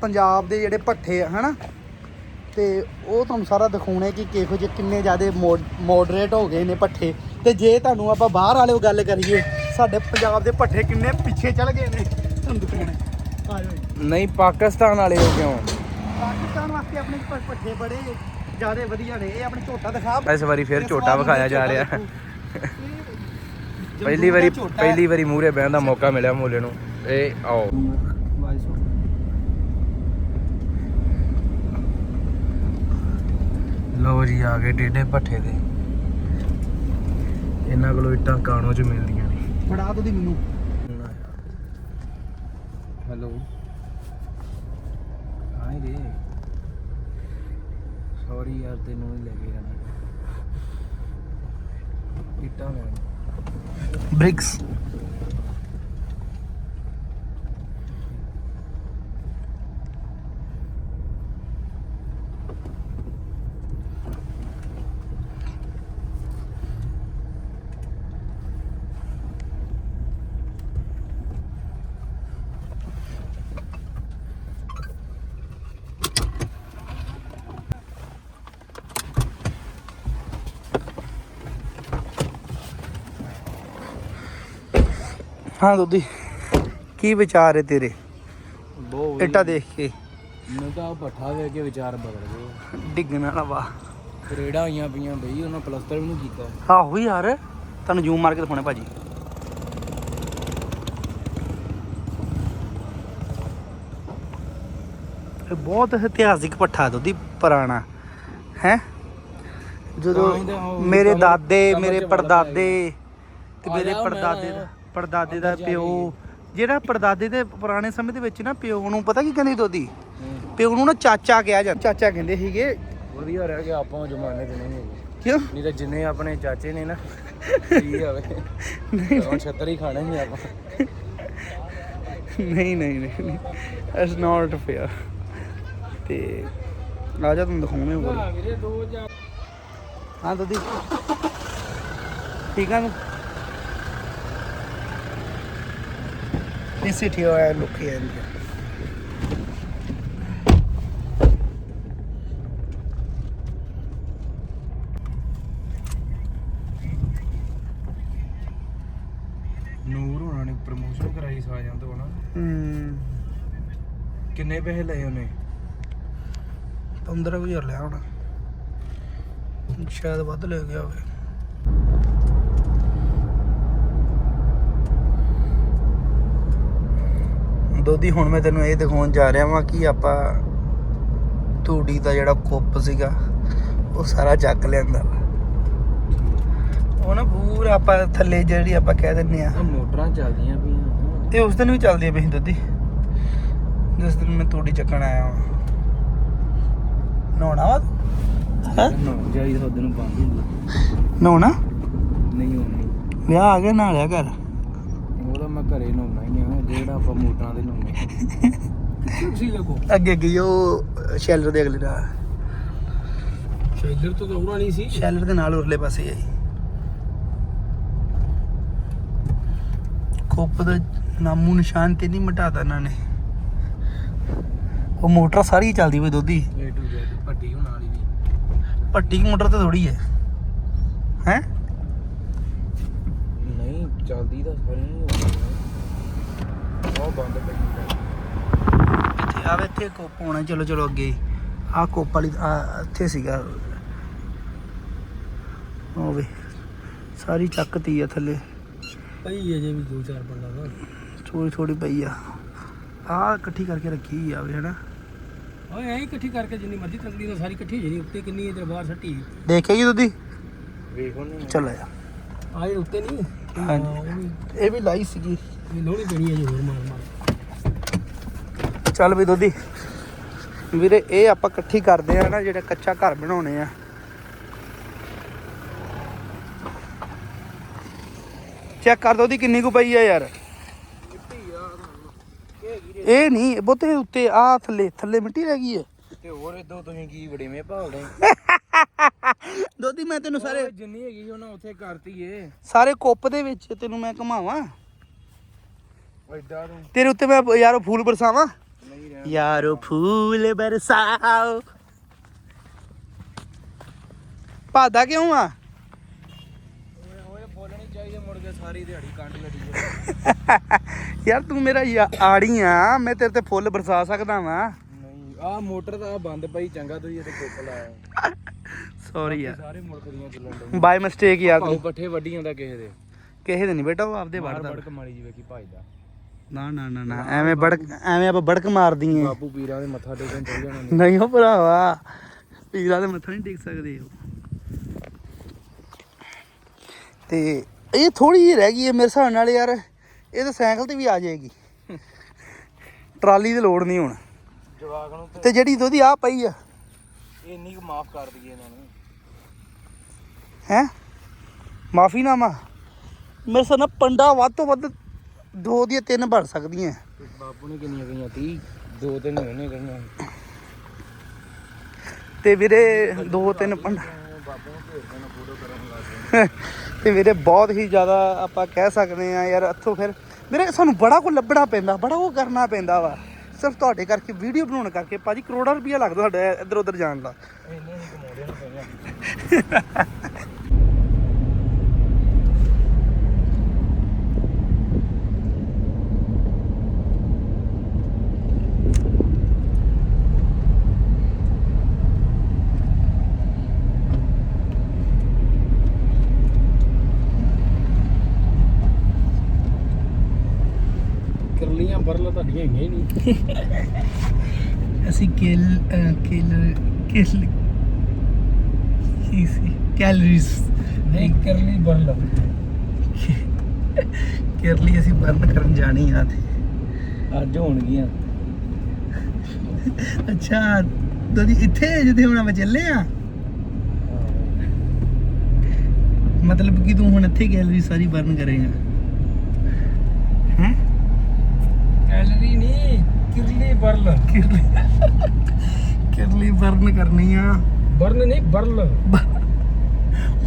ਪੰਜਾਬ ਦੇ ਜਿਹੜੇ ਭੱਠੇ ਆ ਹਨਾ? ਤੇ ਉਹ ਤੁਹਾਨੂੰ ਸਾਰਾ ਦਿਖਾਉਣੇ ਕਿ ਕਿਹੋ ਜਿਹੇ ਕਿੰਨੇ ਜ਼ਿਆਦੇ ਮੋਡਰੇਟ ਹੋ ਗਏ ਨੇ ਭੱਠੇ। ਤੇ ਜੇ ਤੁਹਾਨੂੰ ਆਪਾਂ ਬਾਹਰ ਵਾਲਿਓ ਗੱਲ ਕਰੀਏ ਸਾਡੇ ਪੰਜਾਬ ਦੇ ਭੱਠੇ ਕਿੰਨੇ ਪਿੱਛੇ ਚੱਲ ਗਏ ਨੇ ਤੁਹਾਨੂੰ ਦਿਖਾਉਣੇ। ਨਹੀਂ ਪਾਕਿਸਤਾਨ ਵਾਲੇ ਹੋ ਕਿਉਂ? ਪਾਕਿਸਤਾਨ ਵਾਸਤੇ ਆਪਣੇ ਭ- ਭੱਠੇ ਬੜੇ ਜ਼ਿਆਦੇ ਵਧੀਆ ਨੇ। ਇਹ ਆਪਣੇ ਝੋਟਾ ਦਿਖਾ। ਇਸ ਵਾਰੀ ਫਿਰ ਝੋਟਾ ਵਿਖਾਇਆ ਜਾ ਰਿਹਾ। ਪਹਿਲੀ ਵਾਰੀ। ਪਹਿਲੀ ਵਾਰੀ ਮੂਹਰੇ ਬਹਿਣ ਦਾ ਮੌਕਾ ਮਿਲਿਆ ਮੋਲੇ ਨੂੰ। ਇਹ ਆਓ। ਲਓ ਜੀ ਆ ਗਏ ਟੇਡੇ ਭੱਠੇ ਦੇ। ਇਹਨਾਂ ਕੋਲੋਂ ਇੱਟਾਂ ਕਾਣੋ ਚ ਮਿਲਦੀਆਂ ਨੇ। ਫੜਾ ਦੋ ਦੀ ਮੈਨੂੰ। ਹੈਲੋ ਹਾਈ ਰੇ ਸੌਰੀ ਯਾਰ ਤੈਨੂੰ ਹੀ ਲੈ ਕੇ ਜਾਣਾ ਇੱਟਾਂ ਲੈਣ ਬ੍ਰਿਕਸ ਹਾਂ ਦੋਦੀ ਕੀ ਵਿਚਾਰ ਹੈ ਤੇਰੇ? ਬਹੁਤ ਇੱਟਾ ਦੇਖ ਕੇ। ਮੈਨੂੰ ਤਾਂ ਭੱਠਾ ਵੇਖ ਕੇ ਵਿਚਾਰ ਬਦਲ ਗਏ। ਡਿੱਗਣ ਵਾਲਾ ਵਾ। ਰੇੜਾਂ ਆਈਆਂ ਪਈਆਂ ਬਈ ਉਹਨਾਂ ਪਲਸਤਰ ਵੀ ਨਹੀਂ ਕੀਤਾ। ਆਹੋ ਯਾਰ ਤੁਹਾਨੂੰ ਜ਼ੂਮ ਮਾਰ ਕੇ ਦਿਖਾਉਣੇ ਭਾਜੀ। ਇਹ ਬਹੁਤ ਇਤਿਹਾਸਿਕ ਪੱਠਾ ਦੋਦੀ ਪੁਰਾਣਾ। ਹੈ? ਜਦੋਂ ਮੇਰੇ ਦਾਦੇ ਮੇਰੇ ਪੜਦਾਦੇ ਤੇ ਮੇਰੇ ਪੜਦਾਦੇ ਦਾ ਪੜਦਾਦੇ ਦਾ ਪਿਓ ਜਿਹੜਾ ਪੜਦਾਦੇ ਦੇ ਪੁਰਾਣੇ ਸਮੇਂ ਦੇ ਵਿੱਚ ਨਾ ਪਿਓ ਨੂੰ ਪਤਾ ਕੀ ਕਹਿੰਦੀ ਦੋਦੀ? ਪਿਓ ਨੂੰ ਨਾ ਚਾਚਾ ਕਿਹਾ ਜਾਂਦਾ। ਚਾਚਾ ਕਹਿੰਦੇ ਸੀਗੇ। ਵਧੀਆ ਰਹਿ ਗਿਆ ਆਪਾਂ ਜ਼ਮਾਨੇ 'ਚ ਨਹੀਂ ਹੈਗੇ। ਕਿਉਂ? ਨਹੀਂ ਤਾਂ ਜਿੰਨੇ ਆਪਣੇ ਚਾਚੇ ਨੇ ਨਾ ਕੀ ਹੋਵੇ ਹੁਣ ਛੱਤਰ ਹੀ ਖਾਣੇ ਨਹੀਂ ਆਪਾਂ। ਨਹੀਂ ਨਹੀਂ ਨਹੀਂ ਇਟਸ ਨਾਟ ਫੇਅਰ ਤੇ ਆ ਜਾ ਤੁਹਾਨੂੰ ਦਿਖਾਉਣੇ ਹੋਰ। ਵੀਰੇ ਦੋ ਜਾਂ ਹਾਂ ਦੋਦੀ। ਠੀਕ ਆ ਨੂੰ? ਇਸੇ ਠਿਓ ਹੈ ਲੁਕੀ ਹੈ ਨੂਰ ਹੋਣਾ ਨੇ ਪ੍ਰਮੋਸ਼ਨ ਕਰਾਈ ਸਾਜਾਂ ਤੋਂ ਨਾ ਹੂੰ। ਕਿੰਨੇ ਪੈਸੇ ਲਏ ਉਹਨੇ? 15000 ਲਿਆ ਹੋਣਾ। ਸ਼ਾਇਦ ਵੱਧ ਲੈ ਗਿਆ ਹੋਵੇ। ਦੋਦੀ ਹੁਣ ਮੈਂ ਤੈਨੂੰ ਇਹ ਦਿਖਾਉਣ ਜਾ ਰਿਹਾ ਵਾਂ ਕਿ ਆਪਾਂ ਤੂੜੀ ਦਾ ਜਿਹੜਾ ਕੁੱਪ ਸੀਗਾ ਉਹ ਸਾਰਾ ਚੱਕ ਲਿਆਂਦਾ ਉਹ ਨਾ ਪੂਰਾ ਆਪਾਂ ਥੱਲੇ ਜਿਹੜੀ ਆਪਾਂ ਕਹਿ ਦਿੰਨੇ ਆ। ਮੋਟਰਾਂ ਚੱਲਦੀਆਂ ਪਈਆਂ ਇਹ ਉਸ ਦਿਨ ਵੀ ਚੱਲਦੀ ਪਈ ਸੀ ਦੁੱਧੀ। ਜਿਸ ਦਿਨ ਮੈਂ ਤੂੜੀ ਚੱਕਣ ਆਇਆ ਹਾਂ ਨਹਾਉਣਾ ਵਾ? ਹੈ? ਨਾ ਜਾਈ ਤਾਂ ਉਹਦੇ ਨੂੰ ਬੰਦ ਹੁੰਦੀ। ਨਹਾਉਣਾ? ਨਹੀਂ ਹੋਣੀ। ਵਿਆਹ ਆ ਗਿਆ ਨਹਾ ਲਿਆ ਕਰ ਮੈਂ ਘਰੇ ਨਹਾਉਣਾ ਹੀ ਆ ਜਿਹੜਾ ਆਪਾਂ ਮੋਟਰਾਂ ਦੇ ਨਹਾਉਣੇ ਤੁਸੀਂ ਲੱਗੋ। ਅੱਗੇ ਗਈ ਉਹ ਸ਼ੈਲਰ ਦੇ ਅਗਲੇ ਨਾਲ ਸ਼ੈਲਰ ਤੋਂ ਤਾਂ ਉਰਾ ਨਹੀਂ ਸੀ। ਸ਼ੈਲਰ ਦੇ ਨਾਲ ਉਰਲੇ ਪਾਸੇ ਆਈ ਕੋਪ ਦਾ ਨਾਮੂ ਨਿਸ਼ਾਨ ਤੇ ਨਹੀਂ ਮਿਟਾਤਾ ਇਹਨਾਂ ਨੇ। ਉਹ ਮੋਟਰ ਸਾਰੀ ਚੱਲਦੀ ਪਈ ਦੁੱਧੀ ਏ ਟੂ ਜ਼ੈਡ ਪੱਟੀ ਹੁਣ ਵਾਲੀ ਵੀ। ਪੱਟੀ ਦੀ ਮੋਟਰ ਤੇ ਥੋੜੀ ਹੈ। ਹੈ? ਨਹੀਂ ਚੱਲਦੀ ਤਾਂ ਸਾਰੀ। ਨਹੀਂ ਉਹ ਬੰਦ ਪਈ ਹੈ। ਇੱਥੇ ਆਵੇ ਇੱਥੇ ਕੋਪ ਹੋਣਾ ਚਲੋ ਚਲੋ ਅੱਗੇ। ਆ ਕੋਪ ਵਾਲੀ ਆਹ ਇੱਥੇ ਸੀਗਾ। ਉਹ ਵੇ ਸਾਰੀ ਚੱਕਤੀ ਆ ਥੱਲੇ। ਪਈ ਅਜੇ ਵੀ ਦੋ ਚਾਰ ਬੰਦਾ ਦਾ ਥੋੜੀ ਥੋੜੀ ਪਈ ਆ। ਆ ਇਕੱਠੀ ਕਰਕੇ ਰੱਖੀ ਆਵੇ ਹਨਾ। ਓਏ ਐਂ ਇਕੱਠੀ ਕਰਕੇ ਜਿੰਨੀ ਮਰਜ਼ੀ ਤੰਗੜੀ ਨਾਲ ਸਾਰੀ ਇਕੱਠੀ ਜਣੀ ਉੱਤੇ ਕਿੰਨੀ ਇਧਰ ਬਾਹਰ ਸੱਟੀ ਦੇਖੇਗੀ ਦੁੱਧੀ ਵੇਖ ਉਹਨੇ ਚੱਲ ਆ ਆਏ ਉੱਤੇ ਨਹੀਂ ਹਾਂਜੀ। ਹਾਂ, ਵੀ। ਇਹ ਵੀ ਲਾਈ ਸੀਗੀ। ਇਹ ਲੋਹਣੀ ਪੈਣੀ ਹੈ ਜੀ ਹੋਰ ਮਾਰ ਮਾਰ। ਚੱਲ ਵੀ ਦੁੱਧੀ। ਵੀਰੇ ਇਹ ਆਪਾਂ ਇਕੱਠੀ ਕਰਦੇ ਆ ਨਾ ਜਿਹੜਾ ਕੱਚਾ ਘਰ ਬਣਾਉਣੇ ਆ। ਚੈੱਕ ਕਰ ਦੋ ਕਿੰਨੀ ਕੁ ਪਈ ਆ ਯਾਰ। ਇਹ ਨਹੀਂ ਬੋਤੇ ਉੱਤੇ ਆ ਥੱਲੇ ਥੱਲੇ ਮਿੱਟੀ ਰਹਿ ਗਈ ਹੈ ਤੇ ਹੋਰ ਇਦੋਂ ਤੁਸੀਂ ਕੀ ਵੜੇਵੇਂ ਭਾਲਦੇ ਦੋਦੀ ਮੈਂ ਤੈਨੂੰ ਸਾਰੇ ਜਿੰਨੀ ਹੈਗੀ ਉਹਨਾਂ ਉੱਥੇ ਕਰਤੀ ਏ। ਸਾਰੇ ਕੁੱਪ ਦੇ ਵਿੱਚ ਤੈਨੂੰ ਮੈਂ ਘਮਾਵਾਂ। तेरे उत्ते मैं यारो फूल बरसावा यारो फूल बरसाओ पादा क्यों आ यार तू मेरा या, आड़ी है मैं तेरे ते फुल बरसा सकता वा मोटर ता बंद पई चंगा तू ये सॉरी यार बाय मिस्टेक यार तू पट्ठे वड्डी हुंदा किसे दे किसे दे नहीं बेटा वो आप दे ਨਾ ਨਾ ਨਾ ਨਾ ਐਵੇਂ ਬੜਕ ਐਵੇਂ ਆਪਾਂ ਬੜਕ ਮਾਰਦੀ ਏ ਬਾਪੂ ਪੀਰਾਂ ਦੇ ਮੱਥਾ ਟੇਕਣ ਚੱਲ ਜਾਣਾ। ਨੇ ਨਹੀਂ ਉਹ ਭਰਾਵਾ ਪੀਰਾਂ ਦੇ ਮੱਥਾ ਨਹੀਂ ਟੇਕ ਸਕਦੇ ਹੋ ਤੇ ਇਹ ਥੋੜੀ ਜਿਹੀ ਰਹਿ ਗਈ ਹੈ ਮੇਰੇ ਹਿਸਾਬ ਨਾਲ ਯਾਰ ਇਹ ਤਾਂ ਸਾਈਕਲ ਤੇ ਵੀ ਆ ਜਾਏਗੀ। ਟਰਾਲੀ ਦੀ ਲੋੜ ਨਹੀਂ ਹੁਣ। ਜਵਾਕ ਨੂੰ ਤੇ ਜਿਹੜੀ ਉਹਦੀ ਆ ਪਈ ਆ। ਤੇ ਇੰਨੀ ਕੁ ਮਾਫ ਕਰ ਦਈਏ ਇਹਨਾਂ ਨੂੰ। ਹੈ? ਮਾਫੀਨਾਮਾ ਮੇਰੇ ਹਿਸਾਬ ਨਾਲ ਪੰਡਾ ਵੱਧ ਤੋਂ ਵੱਧ ਦੋ ਦੀਆਂ ਤਿੰਨ ਬਣ ਸਕਦੀਆਂ। ਬਾਪੂ ਨੇ ਕਿੰਨੀਆਂ ਗਈਆਂ 30 ਦੋ ਤਿੰਨ ਉਹਨੇ ਕਰਨਾ ਤੇ ਵੀਰੇ ਦੋ ਤਿੰਨ ਪੰਡਾ ਤੇ ਵੀਰੇ ਬਹੁਤ ਹੀ ਜ਼ਿਆਦਾ ਆਪਾਂ ਕਹਿ ਸਕਦੇ ਆ ਯਾਰ ਇੱਥੋਂ ਫਿਰ ਵੀਰੇ ਸਾਨੂੰ ਬੜਾ ਕੁ ਲੱਭਣਾ ਪੈਂਦਾ ਬੜਾ ਕੁ ਕਰਨਾ ਪੈਂਦਾ ਵਾ। ਸਿਰਫ ਤੁਹਾਡੇ ਕਰਕੇ ਵੀਡੀਓ ਬਣਾਉਣ ਕਰਕੇ ਭਾਜੀ ਕਰੋੜਾਂ ਰੁਪਈਆ ਲੱਗਦਾ ਸਾਡਾ ਇੱਧਰ ਉੱਧਰ ਜਾਣ ਦਾ *laughs* ਇੰਨੇ ਹੀ ਕਮਾਉਂਦੇ ਨੇ ਪਹਿਲਾਂ ਕਰਲੀਆਂ ਬਰਲਾ ਤੁਹਾਡੀਆਂ ਹੈਗੀਆਂ ਹੀ ਨਹੀਂ। ਅਸੀਂ ਕਿਲ ਕਿਲ ਕਿਲ ਕੀ ਸੀ? ਕੈਲਰੀਜ਼ ਨਹੀਂ ਕਰਲੀ ਬਰਲ ਕੇਰਲੀ ਅਸੀਂ ਬਰਨ ਕਰਨ ਜਾਣੀ ਆ ਤੇ ਅੱਜ ਹੋਣਗੀਆਂ। ਅੱਛਾ ਦੋਦੀ ਇੱਥੇ ਜਿੱਥੇ ਹੁਣ ਆਪਾਂ ਚੱਲੇ ਆ? ਮਤਲਬ ਕਿ ਤੂੰ ਹੁਣ ਇੱਥੇ ਕੈਲਰੀ ਸਾਰੀ ਬਰਨ ਕਰੇਗਾ ਹੈ ਕੈਲਰੀ ਨਹੀਂ ਕਿਰਲੀ ਬਰਲ ਕਿਰਲੀ। ਕਿਰਲੀ ਬਰਨ ਕਰਨੀ ਆ। ਬਰਨ ਨਹੀਂ ਬਰਲ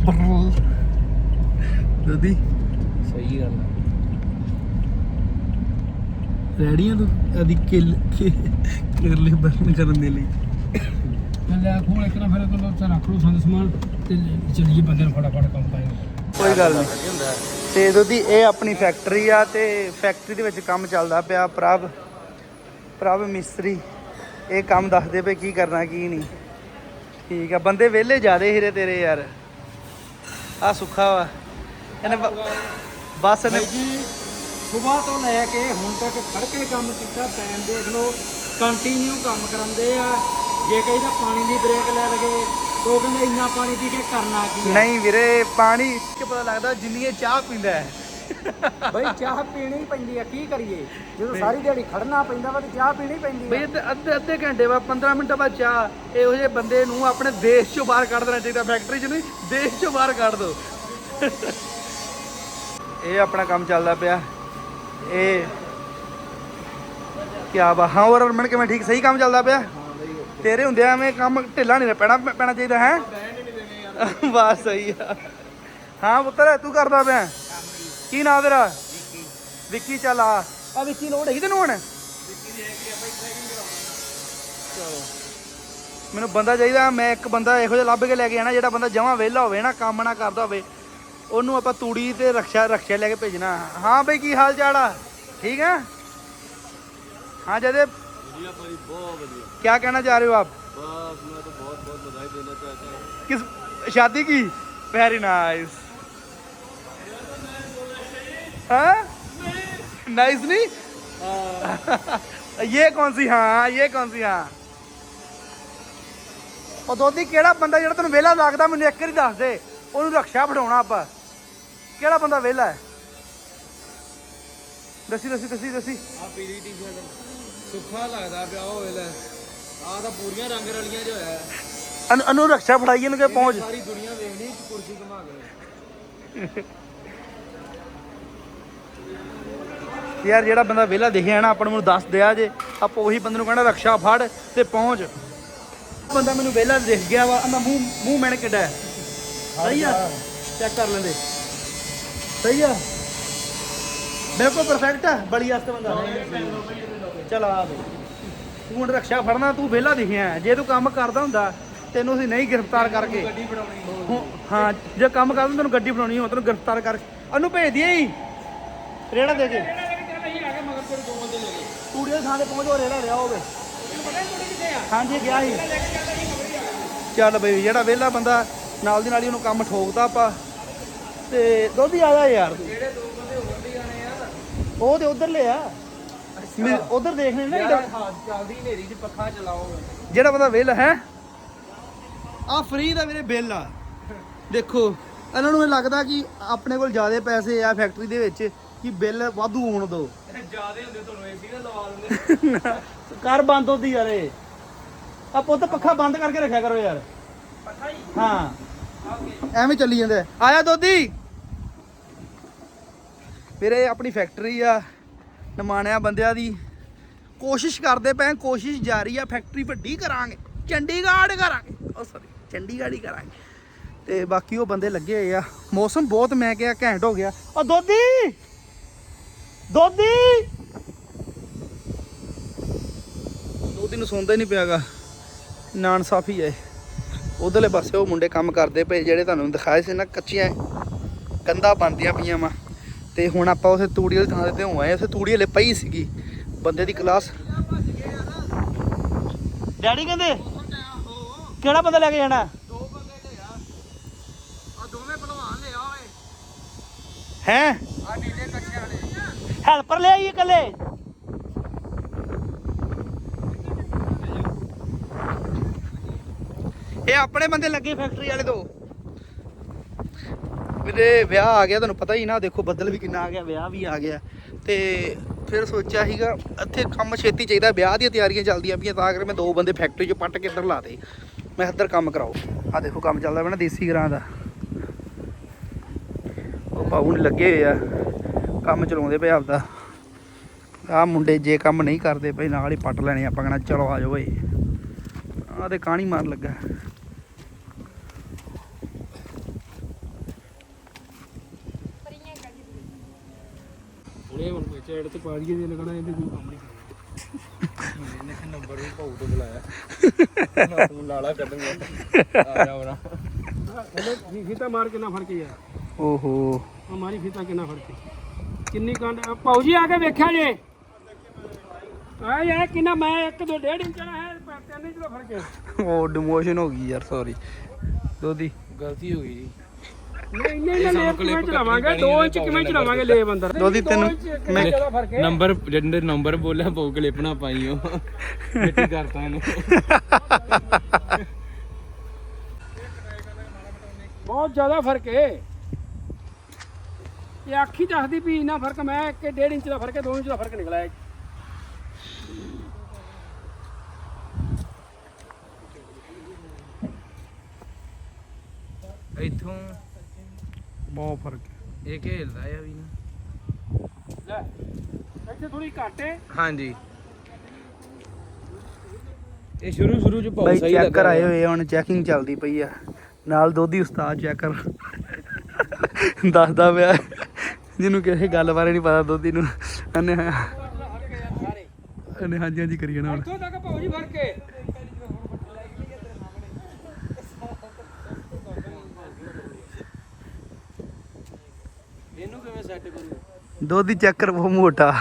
ਬਰਲ ਦੋਦੀ। ਸਹੀ ਗੱਲ ਆ। ਰੈਡੀ ਆ ਤੂੰ? ਆਦੀ ਕਿਲ ਕਿਰਲੀ ਬਰਨ ਕਰਨ ਦੇ ਲਈ। ਮੈਂ ਲੈ ਖੋਲ ਇੱਕ ਨਾ ਫਿਰ ਕੋਲ ਰੱਖ ਲਓ ਸੰਦ ਸਮਾਨ ਤੇ ਚੱਲੀਏ ਬੰਦੇ ਨੂੰ ਫਟਾਫਟ ਕੰਮ ਪਾਏਗਾ ਕੋਈ ਗੱਲ ਨਹੀਂ। ਤੇ ਦੋਦੀ ਇਹ ਆਪਣੀ ਫੈਕਟਰੀ ਆ ਤੇ ਫੈਕਟਰੀ ਦੇ ਵਿੱਚ ਕੰਮ ਚੱਲਦਾ ਪਿਆ ਪ੍ਰਭ ਪ੍ਰਭ ਮਿਸਤਰੀ। ਇਹ ਕੰਮ ਦੱਸਦੇ ਪਏ ਕੀ ਕਰਨਾ ਕੀ ਨਹੀਂ। ਠੀਕ ਆ ਬੰਦੇ ਵਿਹਲੇ ਜਿਆਦੇ ਹੀਰੇ ਤੇਰੇ ਯਾਰ। ਆ ਸੁੱਖਾ ਵਾ। ਇਹਨੇ ਬ- ਬਸ ਨੇ ਜੀ ਸਵੇਰ ਤੋਂ ਲੈ ਕੇ ਹੁਣ ਤੱਕ ਖੜ ਕੇ ਕੰਮ ਕੀਤਾ ਟਾਈਮ ਦੇਖ ਲਓ। ਕੰਟੀਨਿਊ ਕੰਮ ਕਰਾਉਂਦੇ ਆ। ਜੇ ਕਹੀ ਤਾਂ ਪਾਣੀ ਦੀ ਬ੍ਰੇਕ ਲੈ ਲਗੇ ਉਹ ਕਹਿੰਦੇ ਇੰਨਾ ਪਾਣੀ ਪੀ ਕੇ ਕਰਨਾ ਕੀ ਨਹੀਂ ਵੀਰੇ ਪਾਣੀ ਕਿ ਪਤਾ ਲੱਗਦਾ ਜਿੰਨੀ ਇਹ ਚਾਹ ਪੀਂਦਾ ਹੈ। ਬਈ ਚਾਹ ਪੀਣੀ ਪੈਂਦੀ ਆ ਕੀ ਕਰੀਏ? ਜਦੋਂ ਸਾਰੀ ਦਿਹਾੜੀ ਖੜਨਾ ਪੈਂਦਾ ਵਾ ਤੇ ਚਾਹ ਪੀਣੀ ਪੈਂਦੀ ਬਈ ਅੱਧੇ ਅੱਧੇ ਅੱਧੇ ਘੰਟੇ ਬਾਅਦ 15 ਮਿੰਟ ਬਾਅਦ ਚਾਹ ਇਹੋ ਜਿਹੇ ਬੰਦੇ ਨੂੰ ਆਪਣੇ ਦੇਸ਼ ਚੋਂ ਬਾਹਰ ਕੱਢ ਦੇਣਾ ਚਾਹੀਦਾ ਫੈਕਟਰੀ ਚ ਨਹੀਂ ਦੇਸ਼ ਚੋਂ ਬਾਹਰ ਕੱਢ ਦੋ। ਇਹ ਆਪਣਾ ਕੰਮ ਚੱਲਦਾ ਪਿਆ। ਇਹ ਕੀ ਬਾ ਹਾਂ ਹੋਰ ਅਰਮਨ ਕਿਵੇਂ? ਠੀਕ? ਸਹੀ ਕੰਮ ਚੱਲਦਾ ਪਿਆ? ਤੇਰੇ ਹੁੰਦੇ ਐਵੇਂ ਕੰਮ ਢਿੱਲਾ ਨਹੀਂ ਪੈਣਾ ਪੈਣਾ ਚਾਹੀਦਾ, ਹੈ? ਬਸ ਸਹੀ ਆ। ਹਾਂ ਪੁੱਤਰ, ਤੂੰ ਕਰਦਾ ਪਿਆ। ਕੀ ਨਾਂ ਤੇਰਾ? ਵਿੱਕੀ। ਚੱਲ ਆ। ਆ ਵਿੱਕੀ ਲੋੜ ਹੈਗੀ ਤੈਨੂੰ ਹੁਣ? ਮੈਨੂੰ ਬੰਦਾ ਚਾਹੀਦਾ, ਮੈਂ ਇੱਕ ਬੰਦਾ ਇਹੋ ਜਿਹਾ ਲੱਭ ਕੇ ਲੈ ਕੇ ਆਣਾ, ਜਿਹੜਾ ਬੰਦਾ ਜਮਾਂ ਵਿਹਲਾ ਹੋਵੇ ਨਾ, ਕੰਮ ਨਾ ਕਰਦਾ ਹੋਵੇ। ਉਹਨੂੰ ਆਪਾਂ ਤੂੜੀ ਤੇ ਰਕਸ਼ਾ ਰਕਸ਼ਾ ਲੈ ਕੇ ਭੇਜਣਾ। ਹਾਂ ਬਈ, ਕੀ ਹਾਲ ਚਾਲ ਆ? ਠੀਕ ਹੈ ਹਾਂ ਜਦੇ ਵਧੀਆ ਭਾਈ ਬਹੁਤ ਵਧੀਆ क्या कहना चाह रहे हो आप बस मैं तो बहुत बहुत बधाई देना चाहता हूँ किस शादी की वेरी नाइस हाँ नाइस नहीं ये कौन सी हाँ ये कौन सी हाँ ਉਹ ਦੋਦੀ ਕਿਹੜਾ ਬੰਦਾ ਜਿਹੜਾ ਤੈਨੂੰ ਵਿਹਲਾ ਲੱਗਦਾ ਮੈਨੂੰ ਇੱਕ ਵਾਰੀ ਦੱਸ ਦੇ ਉਹਨੂੰ ਰਕਸ਼ਾ ਫੜਾਉਣਾ ਆਪਾਂ ਕਿਹੜਾ ਬੰਦਾ ਵਿਹਲਾ ਹੈ ਦੱਸੀ ਦੱਸੀ ਦੱਸੀ ਦੱਸੀ ਆ ਪੀਲੀ ਟੀ-ਸ਼ਰਟ ਸੁੱਖਾ ਲੱਗਦਾ ਪਿਆ ਉਹ ਵੇਲੇ। ਆ ਤਾਂ ਪੂਰੀਆਂ ਰੰਗ ਰਲੀਆਂ ਜੋ ਹੈ ਅਨੂੰ ਅਨੂੰ ਰਕਸ਼ਾ ਫੜਾਈਏ ਨੂੰ ਕਿ ਪਹੁੰਚ। ਸਾਰੀ ਦੁਨੀਆ ਵੇਖਣੀ ਇੱਕ ਕੁਰਸੀ ਘੁਮਾ ਕੇ। ਯਾਰ ਜਿਹੜਾ ਬੰਦਾ ਵਿਹਲਾ ਦਿਖਿਆ ਨਾ ਆਪਾਂ ਨੂੰ ਦੱਸ ਦਿਆ ਜੇ। ਆਪਾਂ ਉਹੀ ਬੰਦੇ ਨੂੰ ਕਹਿਣਾ ਰਕਸ਼ਾ ਫੜ ਤੇ ਪਹੁੰਚ। ਬੰਦਾ ਮੈਨੂੰ ਵਿਹਲਾ ਦਿਖ ਗਿਆ ਵਾ ਆਂਦਾ ਮੂੰਹ ਮੂੰਹ ਮੈਨ ਕਿੱਡਾ ਹੈ ਸਹੀ ਆ? ਚੈੱਕ ਕਰ ਲੈਂਦੇ। ਸਹੀ ਆ? ਬਿਲਕੁਲ ਪਰਫੈਕਟ ਆ ਬੜੀ ਆਸਤੇ ਬੰਦਾ। ਚਲ ਆ ਬਈ ਤੂੰ ਹੁਣ ਰਕਸ਼ਾ ਫੜਨਾ ਤੂੰ ਵਿਹਲਾ ਦਿਖਿਆ ਜੇ ਤੂੰ ਕੰਮ ਕਰਦਾ ਹੁੰਦਾ ਤੈਨੂੰ ਅਸੀਂ ਨਹੀਂ ਗ੍ਰਿਫਤਾਰ ਕਰਕੇ। ਹਾਂ ਜੇ ਕੰਮ ਕਰਦਾ ਤੈਨੂੰ ਗੱਡੀ ਬਣਾਉਣੀ ਹੋ ਤੈਨੂੰ ਗ੍ਰਿਫਤਾਰ ਕਰਕੇ ਉਹਨੂੰ ਭੇਜ ਦਈਏ ਹੀ ਰੇੜਾ ਦੇ ਕੇ। ਤੂੜੀ ਦੇ ਥਾਂ ਤੇ ਪਹੁੰਚੋ ਰੇੜਾ ਲਿਆ ਹੋਵੇ ਹਾਂਜੀ ਗਿਆ ਸੀ। ਚੱਲ ਬਈ ਜਿਹੜਾ ਵਿਹਲਾ ਬੰਦਾ ਨਾਲ ਦੀ ਨਾਲ ਹੀ ਉਹਨੂੰ ਕੰਮ ਠੋਕਦਾ ਆਪਾਂ। ਤੇ ਦੋਧੀ ਆ ਜਾ ਯਾਰ। ਤੂੰ ਉਹ ਤੇ ਉਧਰ ਉਧਰ ਦੇਖ ਲੈਣਾ ਜਿਹੜਾ ਹਾਂ ਚੱਲਦੀ ਨੇਰੀ 'ਚ ਪੱਖਾ ਚਲਾਓ। ਜਿਹੜਾ ਬੰਦਾ ਵਿਹਲਾ ਹੈ। ਆ ਫ੍ਰੀ ਦਾ ਮੇਰੇ ਬਿੱਲ ਆ। ਦੇਖੋ ਇਹਨਾਂ ਨੂੰ ਇਹ ਲੱਗਦਾ ਕਿ ਆਪਣੇ ਕੋਲ ਜ਼ਿਆਦਾ ਪੈਸੇ ਆ ਫੈਕਟਰੀ ਦੇ ਵਿੱਚ ਕਿ ਬਿੱਲ ਵਾਧੂ ਆਉਣ ਦੋ। ਜਿਆਦੇ ਹੁੰਦੇ ਤੁਹਾਨੂੰ ਏਸੀ ਨਾ ਲਵਾ ਦਿੰਦੇ। ਕਰ ਬੰਦ ਹੁੰਦੀ ਯਾਰ ਇਹ। ਆ ਪੁੱਤ ਪੱਖਾ ਬੰਦ ਕਰਕੇ ਰੱਖਿਆ ਕਰੋ ਯਾਰ। ਹਾਂ? ਐਵੇਂ ਚੱਲੀ ਜਾਂਦਾ। ਹੈ। ਆਇਆ ਦੋਦੀ ਵੀਰੇ ਆਪਣੀ ਫੈਕਟਰੀ ਆ। ਨਮਾਣਿਆ ਬੰਦਿਆਂ ਦੀ ਕੋਸ਼ਿਸ਼ ਕਰਦੇ ਪਏ, ਕੋਸ਼ਿਸ਼ ਜਾਰੀ ਆ ਫੈਕਟਰੀ ਵੱਡੀ ਕਰਾਂਗੇ, ਚੰਡੀਗੜ੍ਹ ਕਰਾਂਗੇ। ਉਹ ਸੌਰੀ ਚੰਡੀਗੜ੍ਹ ਹੀ ਕਰਾਂਗੇ। ਤੇ ਬਾਕੀ ਉਹ ਬੰਦੇ ਲੱਗੇ ਹੋਏ ਆ। ਮੌਸਮ ਬਹੁਤ ਮੈਂ ਕਿਹਾ ਘੈਂਟ ਹੋ ਗਿਆ। ਉਹ ਦੋਦੀ! ਦੋਦੀ! ਦੋਦੀ ਨੂੰ ਸੌਂਦਾ ਹੀ ਨਹੀਂ ਪਿਆਗਾ। ਨਾਨ ਸਾਫੀ ਹੈ ਉਧਰਲੇ ਪਾਸੇ ਉਹ ਮੁੰਡੇ ਕੰਮ ਕਰਦੇ ਪਏ, ਜਿਹੜੇ ਤੁਹਾਨੂੰ ਦਿਖਾਏ ਸੀ ਨਾ, ਕੱਚੀਆਂ ਕੰਧਾਂ ਬਣਦੀਆਂ ਪਈਆਂ ਵਾ। ਤੇ ਹੁਣ ਆਪਾਂ ਉਸੇ ਤੂੜੀ ਵਾਲੀ ਥਾਂ ਤੇ ਹੋ ਆਏ ਉਸੇ ਤੂੜੀ ਵਾਲੇ ਪਈ ਸੀਗੀ। ਬੰਦੇ ਦੀ ਕਲਾਸ ਡੈਡੀ ਕਹਿੰਦੇ ਕਿਹੜਾ ਬੰਦਾ ਲੈ ਕੇ ਜਾਣਾ? ਆ ਦੋਵੇਂ ਭਲਵਾਨ ਲਿਆ ਓਏ ਹੈ? ਆ ਨੀਲੇ ਕੱਛੇ ਵਾਲੇ ਹੈਲਪਰ ਲੈ ਆਈਏ ਇਕੱਲੇ। ਇਹ ਆਪਣੇ ਬੰਦੇ ਲੱਗੇ ਫੈਕਟਰੀ ਵਾਲੇ ਤੋਂ। ਵੀਰੇ, ਵਿਆਹ ਆ ਗਿਆ, ਤੁਹਾਨੂੰ ਪਤਾ ਹੀ ਨਾ, ਦੇਖੋ ਬੱਦਲ ਵੀ ਕਿੰਨਾ ਆ ਗਿਆ, ਵਿਆਹ ਵੀ ਆ ਗਿਆ। ਤੇ ਫਿਰ ਸੋਚਿਆ ਸੀਗਾ, ਇੱਥੇ ਕੰਮ ਛੇਤੀ ਚਾਹੀਦਾ, ਵਿਆਹ ਦੀਆਂ ਤਿਆਰੀਆਂ ਚੱਲਦੀਆਂ ਪਈਆਂ, ਤਾਂ ਕਰਕੇ ਮੈਂ ਦੋ ਬੰਦੇ ਫੈਕਟਰੀ 'ਚ ਪੱਟ ਕੇ ਇੱਧਰ ਲਾ ਦੇ ਮੈਂ ਇੱਧਰ ਕੰਮ ਕਰਾਓ। ਆ ਦੇਖੋ ਕੰਮ ਚੱਲਦਾ ਪਿਆ ਨਾ ਦੇਸੀ ਗਰਾਂ ਦਾ। ਉਹ ਬਾਬੂ ਨੇ ਲੱਗੇ ਹੋਏ ਆ, ਕੰਮ ਚਲਾਉਂਦੇ ਪਏ ਆਪਦਾ। ਆ ਮੁੰਡੇ ਜੇ ਕੰਮ ਨਹੀਂ ਕਰਦੇ ਪਏ, ਨਾਲ ਹੀ ਪੱਟ ਲੈਣੇ ਆਪਾਂ ਕਹਣਾ, ਚਲੋ ਆ ਜਾਓ ਓਏ। ਆ ਤੇ ਕਾਣੀ ਮਾਰ ਲੱਗਾ। ਹੁਣੇ ਹੁਣ ਕੋਈ ਚੈੜ ਤੇ ਪਾ ਦਈਏ ਜੇ ਲੱਗਣਾ ਇਹਦੇ ਕੋਈ ਕੰਮ ਨਹੀਂ ਇਹਨੇ ਕਿ ਨੰਬਰ ਵੀ ਭਾਊ ਤੋਂ ਬੁਲਾਇਆ। ਨਾ ਤੂੰ ਲਾਲਾ ਕੱਢੂਗਾ ਆ ਜਾ ਵਰਾ ਉਹਨੇ ਫੀਤਾ ਮਾਰ ਕੇ ਨਾ ਫੜ ਕੇ ਯਾਰ? ਓਹੋ। ਆ ਮਾਰੀ ਫੀਤਾ ਕਿੰਨਾ ਫੜ ਕੇ? ਕਿੰਨੀ ਕੰਡ ਆ, ਭਾਊ ਜੀ ਆ ਕੇ ਵੇਖਿਆ ਜੇ। ਆ ਯਾਰ ਕਿੰਨਾ ਮੈਂ ਇੱਕ ਦੋ ਡੇਢ ਇੰਚ ਦਾ ਹੈ ਪਰ ਤਿੰਨ ਇੰਚ ਦਾ ਫੜ ਕੇ। ਉਹ ਡਿਮੋਸ਼ਨ ਹੋ ਗਈ ਯਾਰ ਸੌਰੀ ਦੋਦੀ। ਗਲਤੀ ਹੋ ਗਈ ਜੀ। ਨਹੀਂ ਨਹੀਂ ਨਹੀਂ ਲੇਪ ਕਿਵੇਂ ਚਲਾਵਾਂਗੇ? 2 ਇੰਚ ਕਿਵੇਂ ਚਲਾਵਾਂਗੇ ਲੇਪ ਅੰਦਰ? ਦੋ ਦੀ ਤਿੰਨ- ਮੈਂ ਜ਼ਿਆਦਾ ਫ਼ਰਕ ਹੈ? ਨੰਬਰ ਜਿਹੜੇ ਨੰਬਰ ਬੋਲਿਆ ਬਹੁ ਕਲਿੱਪ ਨਾ ਪਾਈ ਉਹ। ਮਿੱਟੀ ਕਰਤਾ ਇਹਨੂੰ। ਬਹੁਤ ਜ਼ਿਆਦਾ ਫ਼ਰਕ ਏ। ਇਹ ਅੱਖੀ ਦੱਸਦੀ ਵੀ ਇੰਨਾ ਫ਼ਰਕ ਮੈਂ 1 1.5 ਇੰਚ ਦਾ ਫ਼ਰਕ ਹੈ 2 ਇੰਚ ਦਾ ਫ਼ਰਕ ਨਿਕਲਿਆ ਹੈ ਇੱਥੋਂ ਬਹੁਤ ਫ਼ਰਕ ਇਹ ਖੇਲਦਾ ਆ ਵੀ ਨਾ ਲੈ ਇੱਥੇ ਥੋੜੀ ਘੱਟ ਏ ਹਾਂਜੀ ਇਹ ਸ਼ੁਰੂ ਸ਼ੁਰੂ ਚ ਬਈ ਬਹੁਤ ਸਹੀ ਚੈੱਕ ਲੱਗਾ ਕਰਾਏ ਹੋਏ ਆ, ਹੁਣ ਚੈਕਿੰਗ ਚੱਲਦੀ ਪਈ ਆ ਨਾਲ ਦੋਧੀ ਉਸਤਾਦ ਚੈੱਕ ਕਰ ਦੱਸਦਾ ਪਿਆ ਜਿਹਨੂੰ ਕਿਸੇ ਗੱਲ ਬਾਰੇ ਨਹੀਂ ਪਤਾ ਦੋਧੀ ਨੂੰ ਇਹਨੇ ਇਹਨੇ ਹਾਂਜੀ ਹਾਂਜੀ ਕਰੀ ਜਾਣਾ ਹੁਣ ਇੱਥੋਂ ਤੱਕ ਭਾਉ ਜੀ ਫ਼ਰਕ ਏ ਇਹਨੂੰ ਕਿਵੇਂ ਸੈੱਟ ਕਰੂ ਚੱਕਰ ਚੈੱਕ ਮੋਟਾ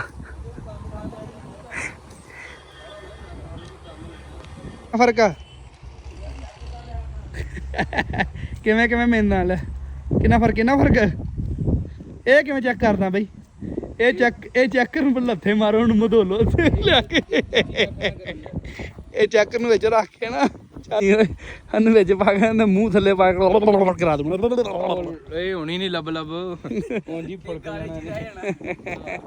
ਫ਼ਰਕ ਆ। ਕਿਵੇਂ ਕਿਵੇਂ ਮੇਰੇ ਨਾਲ? ਕਿੰਨਾ ਫ਼ਰਕ ਕਿੰਨਾ ਫ਼ਰਕ? ਇਹ ਕਿਵੇਂ ਚੈੱਕ ਕਰਦਾ ਬਈ? ਇਹ ਚੈੱਕ ਇਹ ਚੈੱਕਰ ਨੂੰ ਲੱਥੇ ਮਾਰੋ, ਉਹਨੂੰ ਮਧੋਲੋ ਤੇ ਕੇ। ਇਹ ਚੈੱਕਰ ਨੂੰ ਵਿੱਚ ਰੱਖ ਕੇ ਨਾ। ਹਨ ਵਿੱਚ ਪਾ ਕੇ ਇਹਦੇ ਮੂੰਹ ਥੱਲੇ ਪਾ ਕੇ ਕਰਾ ਦੂੰਗਾ। ਇਹ ਹੋਣੀ ਨਹੀਂ ਲੱਭ ਲੱਭ। ਜਾਣਾ ਇਹਨੇ।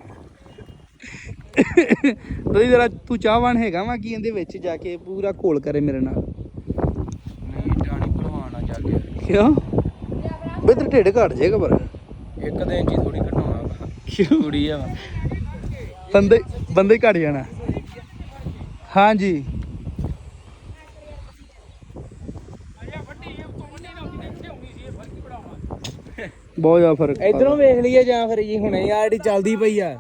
ਤੁਸੀਂ ਜਰਾ ਤੂੰ ਚਾਹਵਾਨ ਹੈਗਾ ਵਾ ਕਿ ਇਹਦੇ ਵਿੱਚ ਜਾ ਕੇ ਪੂਰਾ ਘੋਲ ਕਰੇ ਮੇਰੇ ਨਾਲ? ਨਹੀਂ ਟਾਣੀ ਭਲਵਾਨ ਆ ਜਾ ਕੇ। ਕਿਉਂ? ਤੇ ਢਿੱਡ ਘਟ ਜਾਏਗਾ ਪਰ। ਇੱਕ ਦਿਨ ਹੀ ਥੋੜੀ ਘਟਾਉਣਾ। ਕਿਉਂ? ਕੁੜੀ ਆ। ਬੰਦੇ ਬੰਦੇ ਘਟ ਜਾਣਾ। ਹਾਂਜੀ ਅਜਾ ਵੱਡੀ ਇਹ ਤੋਂ ਵੱਡੀ ਨਾ ਹੁੰਦੀ ਇੱਥੇ ਹੋਣੀ ਸੀ ਇਹ ਫ਼ਰਕ ਹੀ ਬੜਾ ਹੋਣਾ ਬਹੁਤ ਜ਼ਿਆਦਾ ਫ਼ਰਕ ਇਧਰੋਂ ਵੇਖ ਲਈਏ ਜਾਂ ਫਿਰ ਜੀ ਹੁਣੇ ਆ ਜਿਹੜੀ ਚੱਲਦੀ ਪਈ ਆ।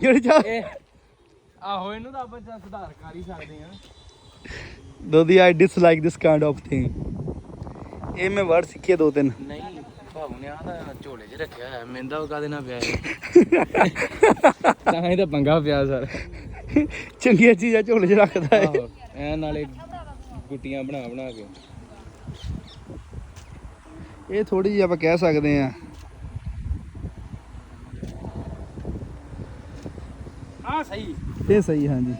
ਜਿਹੜੀ ਚਾਹ ਇਹ ਆਹੋ ਇਹਨੂੰ ਤਾਂ ਆਪਾਂ ਸੁਧਾਰ ਕਰ ਹੀ ਸਕਦੇ ਆ ਦੋਦੀ I dislike this kind of thing ਇਹ ਮੈਂ ਵਰਡ ਸਿੱਖੇ ਦੋ ਤਿੰਨ। ਨਹੀਂ ਭਾਉ ਨੇ ਆ ਤਾਂ ਝੋਲੇ 'ਚ ਰੱਖਿਆ ਹੋਇਆ ਮਿੰਦਾ ਉਹ ਕਾਦੇ ਨਾਲ ਪਿਆ ਹੈ ਤਾਂ ਹੀ ਤਾਂ ਪੰਗਾ ਪਿਆ ਸਰ। ਚੰਗੀਆਂ ਚੀਜ਼ਾਂ ਝੋਲੇ 'ਚ ਰੱਖਦਾ ਹੈ ਆਹੋ ਐ ਨਾਲੇ ਗੁੱਟੀਆਂ ਬਣਾ ਬਣਾ ਕੇ। ਇਹ ਥੋੜੀ ਜਿਹੀ ਆਪਾਂ ਕਹਿ ਸਕਦੇ ਆ ਹਾਂ ਸਹੀ। ਇਹ ਸਹੀ ਹਾਂਜੀ।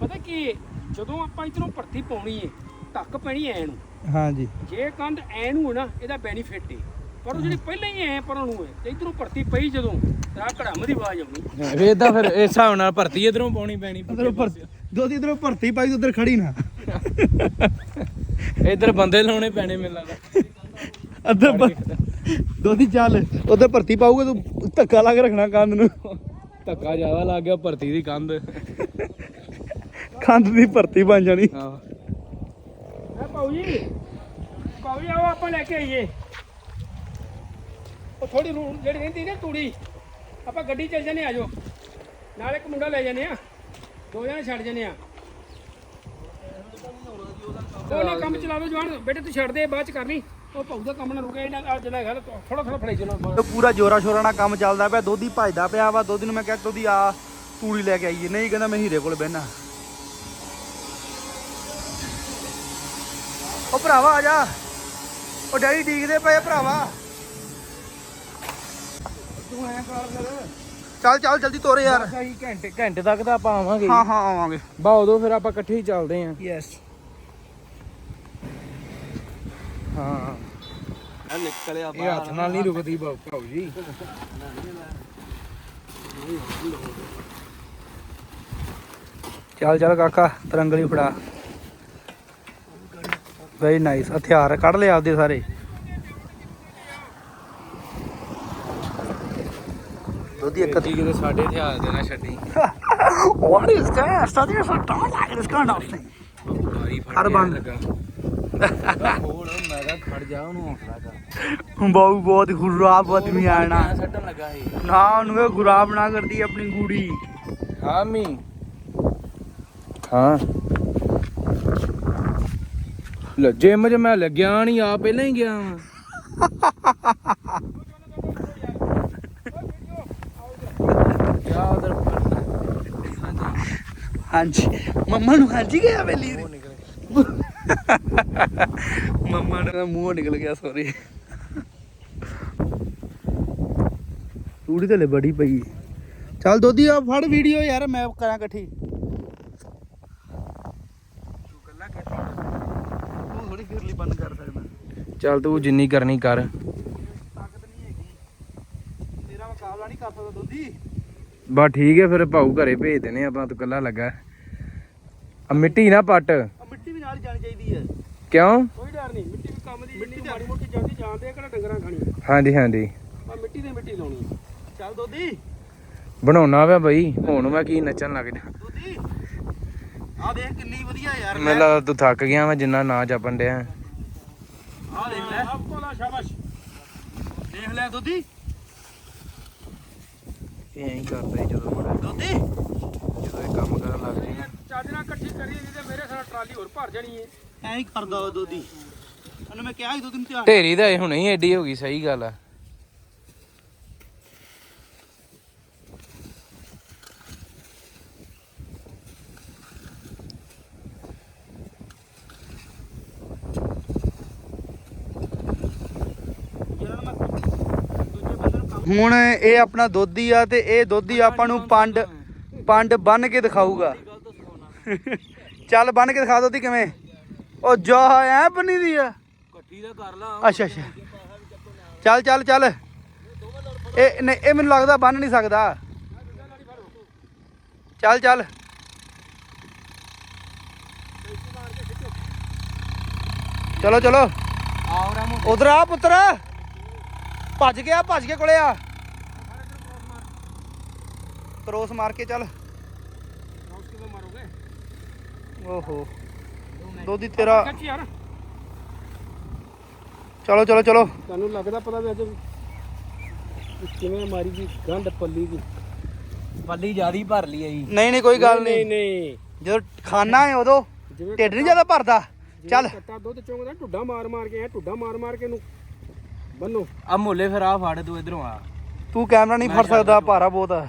ਪਤਾ ਕੀ? ਜਦੋਂ ਆਪਾਂ ਇਧਰੋਂ ਭਰਤੀ ਪਾਉਣੀ ਏ ਧੱਕ ਪੈਣੀ ਐ ਨੂੰ। ਹਾਂਜੀ। ਜੇ ਕੰਧ ਐ ਨੂੰ ਹੈ ਨਾ ਇਹਦਾ ਬੈਨੀਫਿਟ ਏ। ਪਰ ਉਹ ਜਿਹੜੀ ਪਹਿਲਾਂ ਹੀ ਐ ਪਰਾਂ ਨੂੰ ਏ ਤੇ ਇਧਰੋਂ ਭਰਤੀ ਪਈ ਜਦੋਂ ਤਾਂ ਕੜਮ ਦੀ ਆਵਾਜ਼ ਆਉਣੀ। ਫੇਰ ਤਾਂ ਫਿਰ ਇਸ ਹਿਸਾਬ ਨਾਲ ਭਰਤੀ ਇਧਰੋਂ ਪਾਉਣੀ ਪੈਣੀ ਇਧਰੋਂ ਭਰ ਦੋਦੀ ਇਧਰੋਂ ਭਰਤੀ ਪਾਈ ਉਧਰ ਖੜੀ ਨਾ। ਇਧਰ ਬੰਦੇ ਲਾਉਣੇ ਪੈਣੇ ਮੈਨੂੰ ਲੱਗਦਾ ਅੱਧਰ ਦੋਦੀ ਚੱਲ ਉਧਰ ਭਰਤੀ ਪਾਊਗਾ ਤੂੰ। ਧੱਕਾ ਲਾ ਕੇ ਰੱਖਣਾ ਕੰਧ ਨੂੰ। ਧੱਕਾ ਜ਼ਿਆਦਾ ਲੱਗ ਗਿਆ ਭਰਤੀ ਦੀ ਕੰਧ। ਕੰਧ ਦੀ ਭਰਤੀ ਬਣ ਜਾਣੀ। ਆਹੋ। ਐ ਭਾਉ ਜੀ। ਭਾਉ ਜੀ ਆਓ ਆਪਾਂ ਲੈ ਕੇ ਆਈਏ। ਉਹ ਥੋੜੀ ਰੂ ਜਿਹੜੀ ਰਹਿੰਦੀ ਨਾ ਤੂੜੀ ਆਪਾਂ ਗੱਡੀ ਚੱਲ ਜਾਂਦੇ ਆ ਜਾਓ ਨਾਲ ਇੱਕ ਮੁੰਡਾ ਲੈ ਜਾਂਦੇ ਆ। ਦੋ ਜਣੇ ਛੱਡ ਜਾਂਦੇ ਆ। ਉਹ ਨਾ ਕੰਮ ਚਲਾ ਲਓ ਜਵਾਨ। ਬੇਟੇ ਤੂੰ ਛੱਡ ਦੇ ਬਾਅਦ ਚ ਕਰ ਲਈ ਉਹ ਭਾਉ ਦਾ ਕੰਮ ਨਾ ਰੁਕੇ ਇਹਨਾਂ ਆ ਜਿਹੜਾ ਹੈਗਾ ਥੋੜਾ ਥੋੜਾ ਫੜਾਈ ਚਲੋ ਤੇ ਪੂਰਾ ਜੋਰਾ ਸ਼ੋਰਾ ਨਾਲ ਕੰਮ ਚੱਲਦਾ ਪਿਆ ਦੋਦੀ ਭਜਦਾ ਪਿਆ ਵਾ ਦੋਦੀ ਨੂੰ ਮੈਂ ਕਿਹਾ ਦੋਦੀ ਆ ਤੂੜੀ ਲੈ ਕੇ ਆਈਏ। ਨਹੀਂ ਕਹਿੰਦਾ ਮੈਂ ਹੀਰੇ ਕੋਲ ਬਹਿਣਾ ਉਹ ਭਰਾਵਾ ਆ ਜਾ। ਉਹ ਡੈਡੀ ਡੀਕਦੇ ਪਏ ਭਰਾਵਾ। ਤੂੰ ਐ ਕਰ ਫਿਰ। ਚੱਲ ਚੱਲ ਜਲਦੀ ਤੋਰੇ ਯਾਰ। ਘੰਟੇ ਘੰਟੇ ਤੱਕ ਤਾਂ ਆਪਾਂ ਆਵਾਂਗੇ। ਹਾਂ ਹਾਂ ਆਵਾਂਗੇ। ਬਾ ਉਦੋਂ ਫਿਰ ਆਪਾਂ ਇਕੱਠੇ ਹੀ ਚੱਲਦੇ ਆਂ। ਯੈਸ ਹਾਂ। ਆ ਨਿਕਲਿਆ ਇਹ ਹੱਥ ਨਾਲ ਨਹੀਂ ਰੁਕਦੀ ਭਾਉ ਭਾਉ ਜੀ। ਚੱਲ ਚੱਲ ਕਾਕਾ ਤਰੰਗਲੀ ਫੜਾ। ਵੈਰੀ ਨਾਈਸ ਹਥਿਆਰ ਕੱਢ ਲਿਆ ਆਪਦੇ ਸਾਰੇ। ਦੋਦੀ ਇੱਕ ਕਦੀ ਕਿਤੇ ਸਾਡੇ ਹਥਿਆਰ ਦੇ ਨਾ ਛੱਡੀ। What is this? That? is a don't like this kind of thing. ਬਾਰੀ ਫੜ ਹਰ ਕੇ ਬੰਦ। ਲੱਗਾ। ਹੋਰ ਮੈਂ ਕਿਹਾ ਖੜ ਜਾ ਉਹਨੂੰ ਹੌਸਲਾ ਕਰ ਬਾਬੂ ਬਹੁਤ ਖੁਰਾਬ ਆਦਮੀ ਆ ਨਾ ਮੈਂ ਸੱਟਣ ਲੱਗਾ ਨਾ ਉਹਨੂੰ ਕਹੋ ਗੁਲਾਬ ਨਾ ਕਰਦੀ ਆਪਣੀ ਗੂੜੀ ਹਾਂ ਮੀ। ਹਾਂ। ਲੈ ਜਿਮ 'ਚ ਮੈਂ ਲੱਗਿਆ ਨਹੀਂ ਆ ਪਹਿਲਾਂ ਹੀ ਗਿਆ ਵਾਂ। ਜਾ ਉਧਰ ਹਾਂਜੀ। ਮੰਮਾ ਨੂੰ ਹਾਂਜੀ ਗਿਆ ਵੇਲੀ ਮੰਮਾ ਦਾ ਮੂੰਹ ਨਿਕਲ ਗਿਆ ਸੌਰੀ ਤੂੜੀ ਤੇ ਬੜੀ ਪਈ। ਚੱਲ ਦੋਦੀ ਆ ਫੜ ਵੀਡੀਓ ਯਾਰ, ਮੈਂ ਕਰਾਂ ਇਕੱਠੀ। ਤੂੰ ਥੋੜੀ ਫਿਰਲੀ ਬੰਦ ਕਰ ਸਕਦਾ। ਚੱਲ ਤੂੰ ਜਿੰਨੀ ਕਰਨੀ ਕਰ। ਤਾਕਤ ਨਹੀਂ ਹੈਗੀ ਤੇਰਾ ਮੁਕਾਬਲਾ ਨਹੀਂ ਕਰ ਸਕਦਾ ਦੋਦੀ। ਬਾ ਠੀਕ ਹੈ, ਫਿਰ ਭਾਊ ਘਰੇ ਭੇਜ ਦੇਣੇ ਆਪਾਂ ਤੂੰ ਕੱਲਾ ਲੱਗਾ। ਆ ਮਿੱਟੀ ਨਾ ਪੱਟ ਆ ਮਿੱਟੀ ਵੀ ਨਾਲ ਹੀ ਜਾਣੀ ਚਾਹੀਦੀ ਹੈ ਕਿਉਂ? ਕੋਈ ਡਰ ਨਹੀਂ ਮਿੱਟੀ ਵੀ ਕੰਮ ਦੀ ਜਿੰਨੀ ਮਾੜੀ ਮੋਟੀ ਜਾਂਦੀ ਜਾਂਦੇ ਆ ਕਿਹੜਾ ਡੰਗਰਾਂ ਖਾਣੀ ਹਾਂਜੀ ਹਾਂਜੀ। ਆ ਮਿੱਟੀ ਦੇ ਮਿੱਟੀ ਲਾਉਣੀ। ਚੱਲ ਦੋਦੀ ਬਣਾਉਣਾ ਵਾ ਬਈ ਹੁਣ ਮੈਂ ਕੀ ਨੱਚਣ ਲੱਗ ਜਾ ਦੋਦੀ ਆ ਦੇਖ ਕਿੰਨੀ ਵਧੀਆ ਯਾਰ ਮੈਨੂੰ ਲੱਗਦਾ ਤੂੰ ਥੱਕ ਗਿਆ ਵਾ ਜਿੰਨਾ ਨਾ ਚੱਪਣ ਡਿਆ। ਆ ਦੇਖ ਲੈ। ਆਪ ਕੋਲਾ ਸ਼ਾਬਾਸ਼। ਦੇਖ ਲੈ ਦੋਦੀ ਇਹ ਐਂ ਕਰਦਾ ਜਦੋਂ ਬੜਾ ਦੋਦੀ ਜਦੋਂ ਇਹ ਕੰਮ ਕਰਨ ਲੱਗ ਜੇ ਨਾਲ ਇਕੱਠੀ ਕਰੀ ਨਹੀਂ ਤੇ ਮੇਰੇ ਸਾਰਾ ਟਰਾਲੀ ਹੋਰ ਭਰ ਜਾਣੀ ਏ। ਐਂ ਹੀ ਕਰਦਾ ਉਹ ਦੋਦੀ ਉਹਨੂੰ ਮੈਂ ਕਿਹਾ ਸੀ ਦੋ ਦਿਨ ਤੇ ਢੇਰੀ ਤਾਂ ਇਹ ਹੁਣੇ ਹੀ ਐਡੀ ਹੋ ਗਈ ਸਹੀ ਗੱਲ ਆ। ਹੁਣ ਇਹ ਆਪਣਾ ਦੋਧੀ ਆ ਤੇ ਇਹ ਦੋਧੀ ਆਪਾਂ ਨੂੰ ਪੰਡ ਪੰਡ ਬੰਨ ਕੇ ਦਿਖਾਊਗਾ। ਚੱਲ ਬੰਨ ਕੇ ਦਿਖਾ ਦੋਧੀ ਕਿਵੇਂ? ਉਹ ਜਾ ਐ ਬਣੀ ਦੀ ਆ। ਕੱਟੀ ਦਾ ਕਰ ਲਾ। ਅੱਛਾ ਅੱਛਾ। ਚੱਲ ਚੱਲ ਚੱਲ। ਇਹ ਨਹੀਂ ਇਹ ਮੈਨੂੰ ਲੱਗਦਾ ਬੰਨ ਨਹੀਂ ਸਕਦਾ। ਚੱਲ ਚੱਲ। ਚਲੋ ਚਲੋ। ਉਧਰ ਆ ਪੁੱਤਰ। ਭੱਜ ਗਿਆ ਭੱਜ ਕੇ ਕੋਲੇ ਆ। ਕਰੋਸ ਮਾਰ ਕੇ ਚੱਲ। ਉਸ ਕਿਵੇਂ ਮਾਰੋਗੇ? ਓਹੋ। ਦੋਦੀ ਤੇਰਾ। ਕੱਚੀ ਯਾਰ। ਚਲੋ ਚਲੋ ਚਲੋ। ਤੁਹਾਨੂੰ ਲੱਗਦਾ ਪਤਾ ਵੀ ਅੱਜ ਕਿਵੇਂ ਮਾਰੀ ਦੀ ਗੰਢ ਪੱਲੀ ਦੀ ਪੱਲੀ ਜਿਆਦੀ ਭਰ ਲਈ ਆਈ ਨਹੀਂ ਨਹੀਂ ਕੋਈ ਗੱਲ ਨਹੀਂ ਨਹੀਂ। ਨਹੀਂ ਜਦੋਂ ਖਾਣਾ ਹੈ ਉਦੋਂ ਜਿਵੇਂ ਢਿੱਡ ਨਹੀਂ ਜ਼ਿਆਦਾ ਭਰਦਾ। ਚੱਲ। ਕੱਟਾ ਦੁੱਧ ਚੋਂਗਦਾ ਢੁੱਡਾ ਮਾਰ ਮਾਰ ਕੇ ਐ ਢੁੱਡਾ ਮਾਰ ਮਾਰ ਕੇ ਇਹਨੂੰ ਬੰਨੋ ਆ ਮੋਲੇ ਫਿਰ ਆ ਫੜ ਤੂੰ ਇਧਰੋਂ ਆ। ਤੂੰ ਕੈਮਰਾ ਨਹੀਂ ਫੜ ਸਕਦਾ ਭਾਰਾ ਬਹੁਤ ਆ।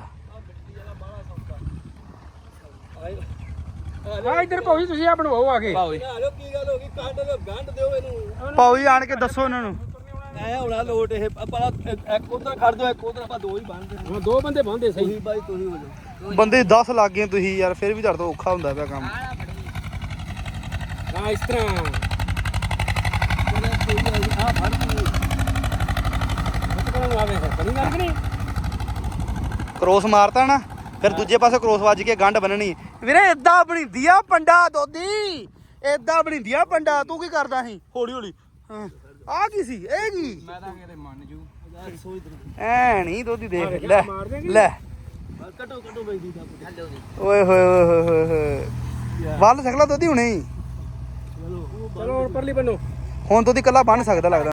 ਆ ਇੱਧਰ ਭਾਈ ਤੁਸੀਂ ਆ ਬਣਵਾਓ ਆ ਕੇ। ਭਾਵੇਂ ਹਲੋ ਕੀ ਗੱਲ ਹੋ ਗਈ? ਕੰਡ ਲੋ ਗੰਢ ਦਿਓ ਇਹਨੂੰ ਪਾਉ ਜੀ ਆਣ ਕੇ ਦੱਸੋ ਇਹਨਾਂ ਨੂੰ। ਐ ਹੋਣਾ ਲੋਟ ਇਹ ਆਪਾਂ ਇੱਕ ਉਧਰ ਖੜ ਦਿਓ ਇੱਕ ਉਧਰ ਆਪਾਂ ਦੋ ਹੀ ਬੰਨਦੇ ਹਾਂ ਦੋ ਬੰਦੇ ਬੰਦੇ ਸਹੀ। ਤੁਸੀਂ ਬਾਈ ਤੁਸੀਂ ਹੋ ਜਾਓ। ਬੰਦੇ 10 ਲੱਗ ਗਏ ਤੁਸੀਂ ਯਾਰ ਫਿਰ ਵੀ ਤੁਹਾਡੇ ਤੋਂ ਔਖਾ ਹੁੰਦਾ ਪਿਆ ਕੰਮ। ਹਾਂ ਇਸ ਤਰ੍ਹਾਂ। ਆ ਫੜ ਤੂੰ ਆਵੇ ਫਿਰ ਕ੍ਰੋਸ ਮਾਰਤਾ ਨਾ ਫਿਰ ਦੂਜੇ ਪਾਸੇ ਕ੍ਰੋਸ ਵੱਜ ਕੇ ਗੰਢ ਬੰਨਣੀ ਵੀਰੇ ਇਦਾਂ ਬਣੀਦੀ ਆ ਪੰਡਾ ਦੋਦੀ। ਇਦਾਂ ਬਣੀਦੀ ਆ ਪੰਡਾ। ਤੂੰ ਕੀ ਕਰਦਾ ਸੀ? ਹੌਲੀ ਹੌਲੀ। ਆ ਕੀ ਸੀ? ਇਹ ਕੀ? ਮੈਂ ਤਾਂ ਕਿਤੇ ਮੰਨ ਜੂ। ਐ ਨਹੀਂ ਦੋਦੀ ਦੇਖ ਲੈ? ਲੈ। ਕਟੋ ਕਟੋ ਬਈ ਦੀ ਦਾ। ਹਲੋ ਓਏ ਹੋਏ ਹੋਏ ਹੋਏ। ਹੋਏ ਹੋਏ ਵੱਲ ਸਕਲਾ ਦੋਦੀ ਹੁਣੇ ਹੀ। ਚਲੋ ਹੁਣ ਪਰਲੀ ਬੰਨੋ। ਹੁਣ ਦੋਦੀ ਕੱਲਾ ਬੰਨ ਸਕਦਾ ਲੱਗਦਾ।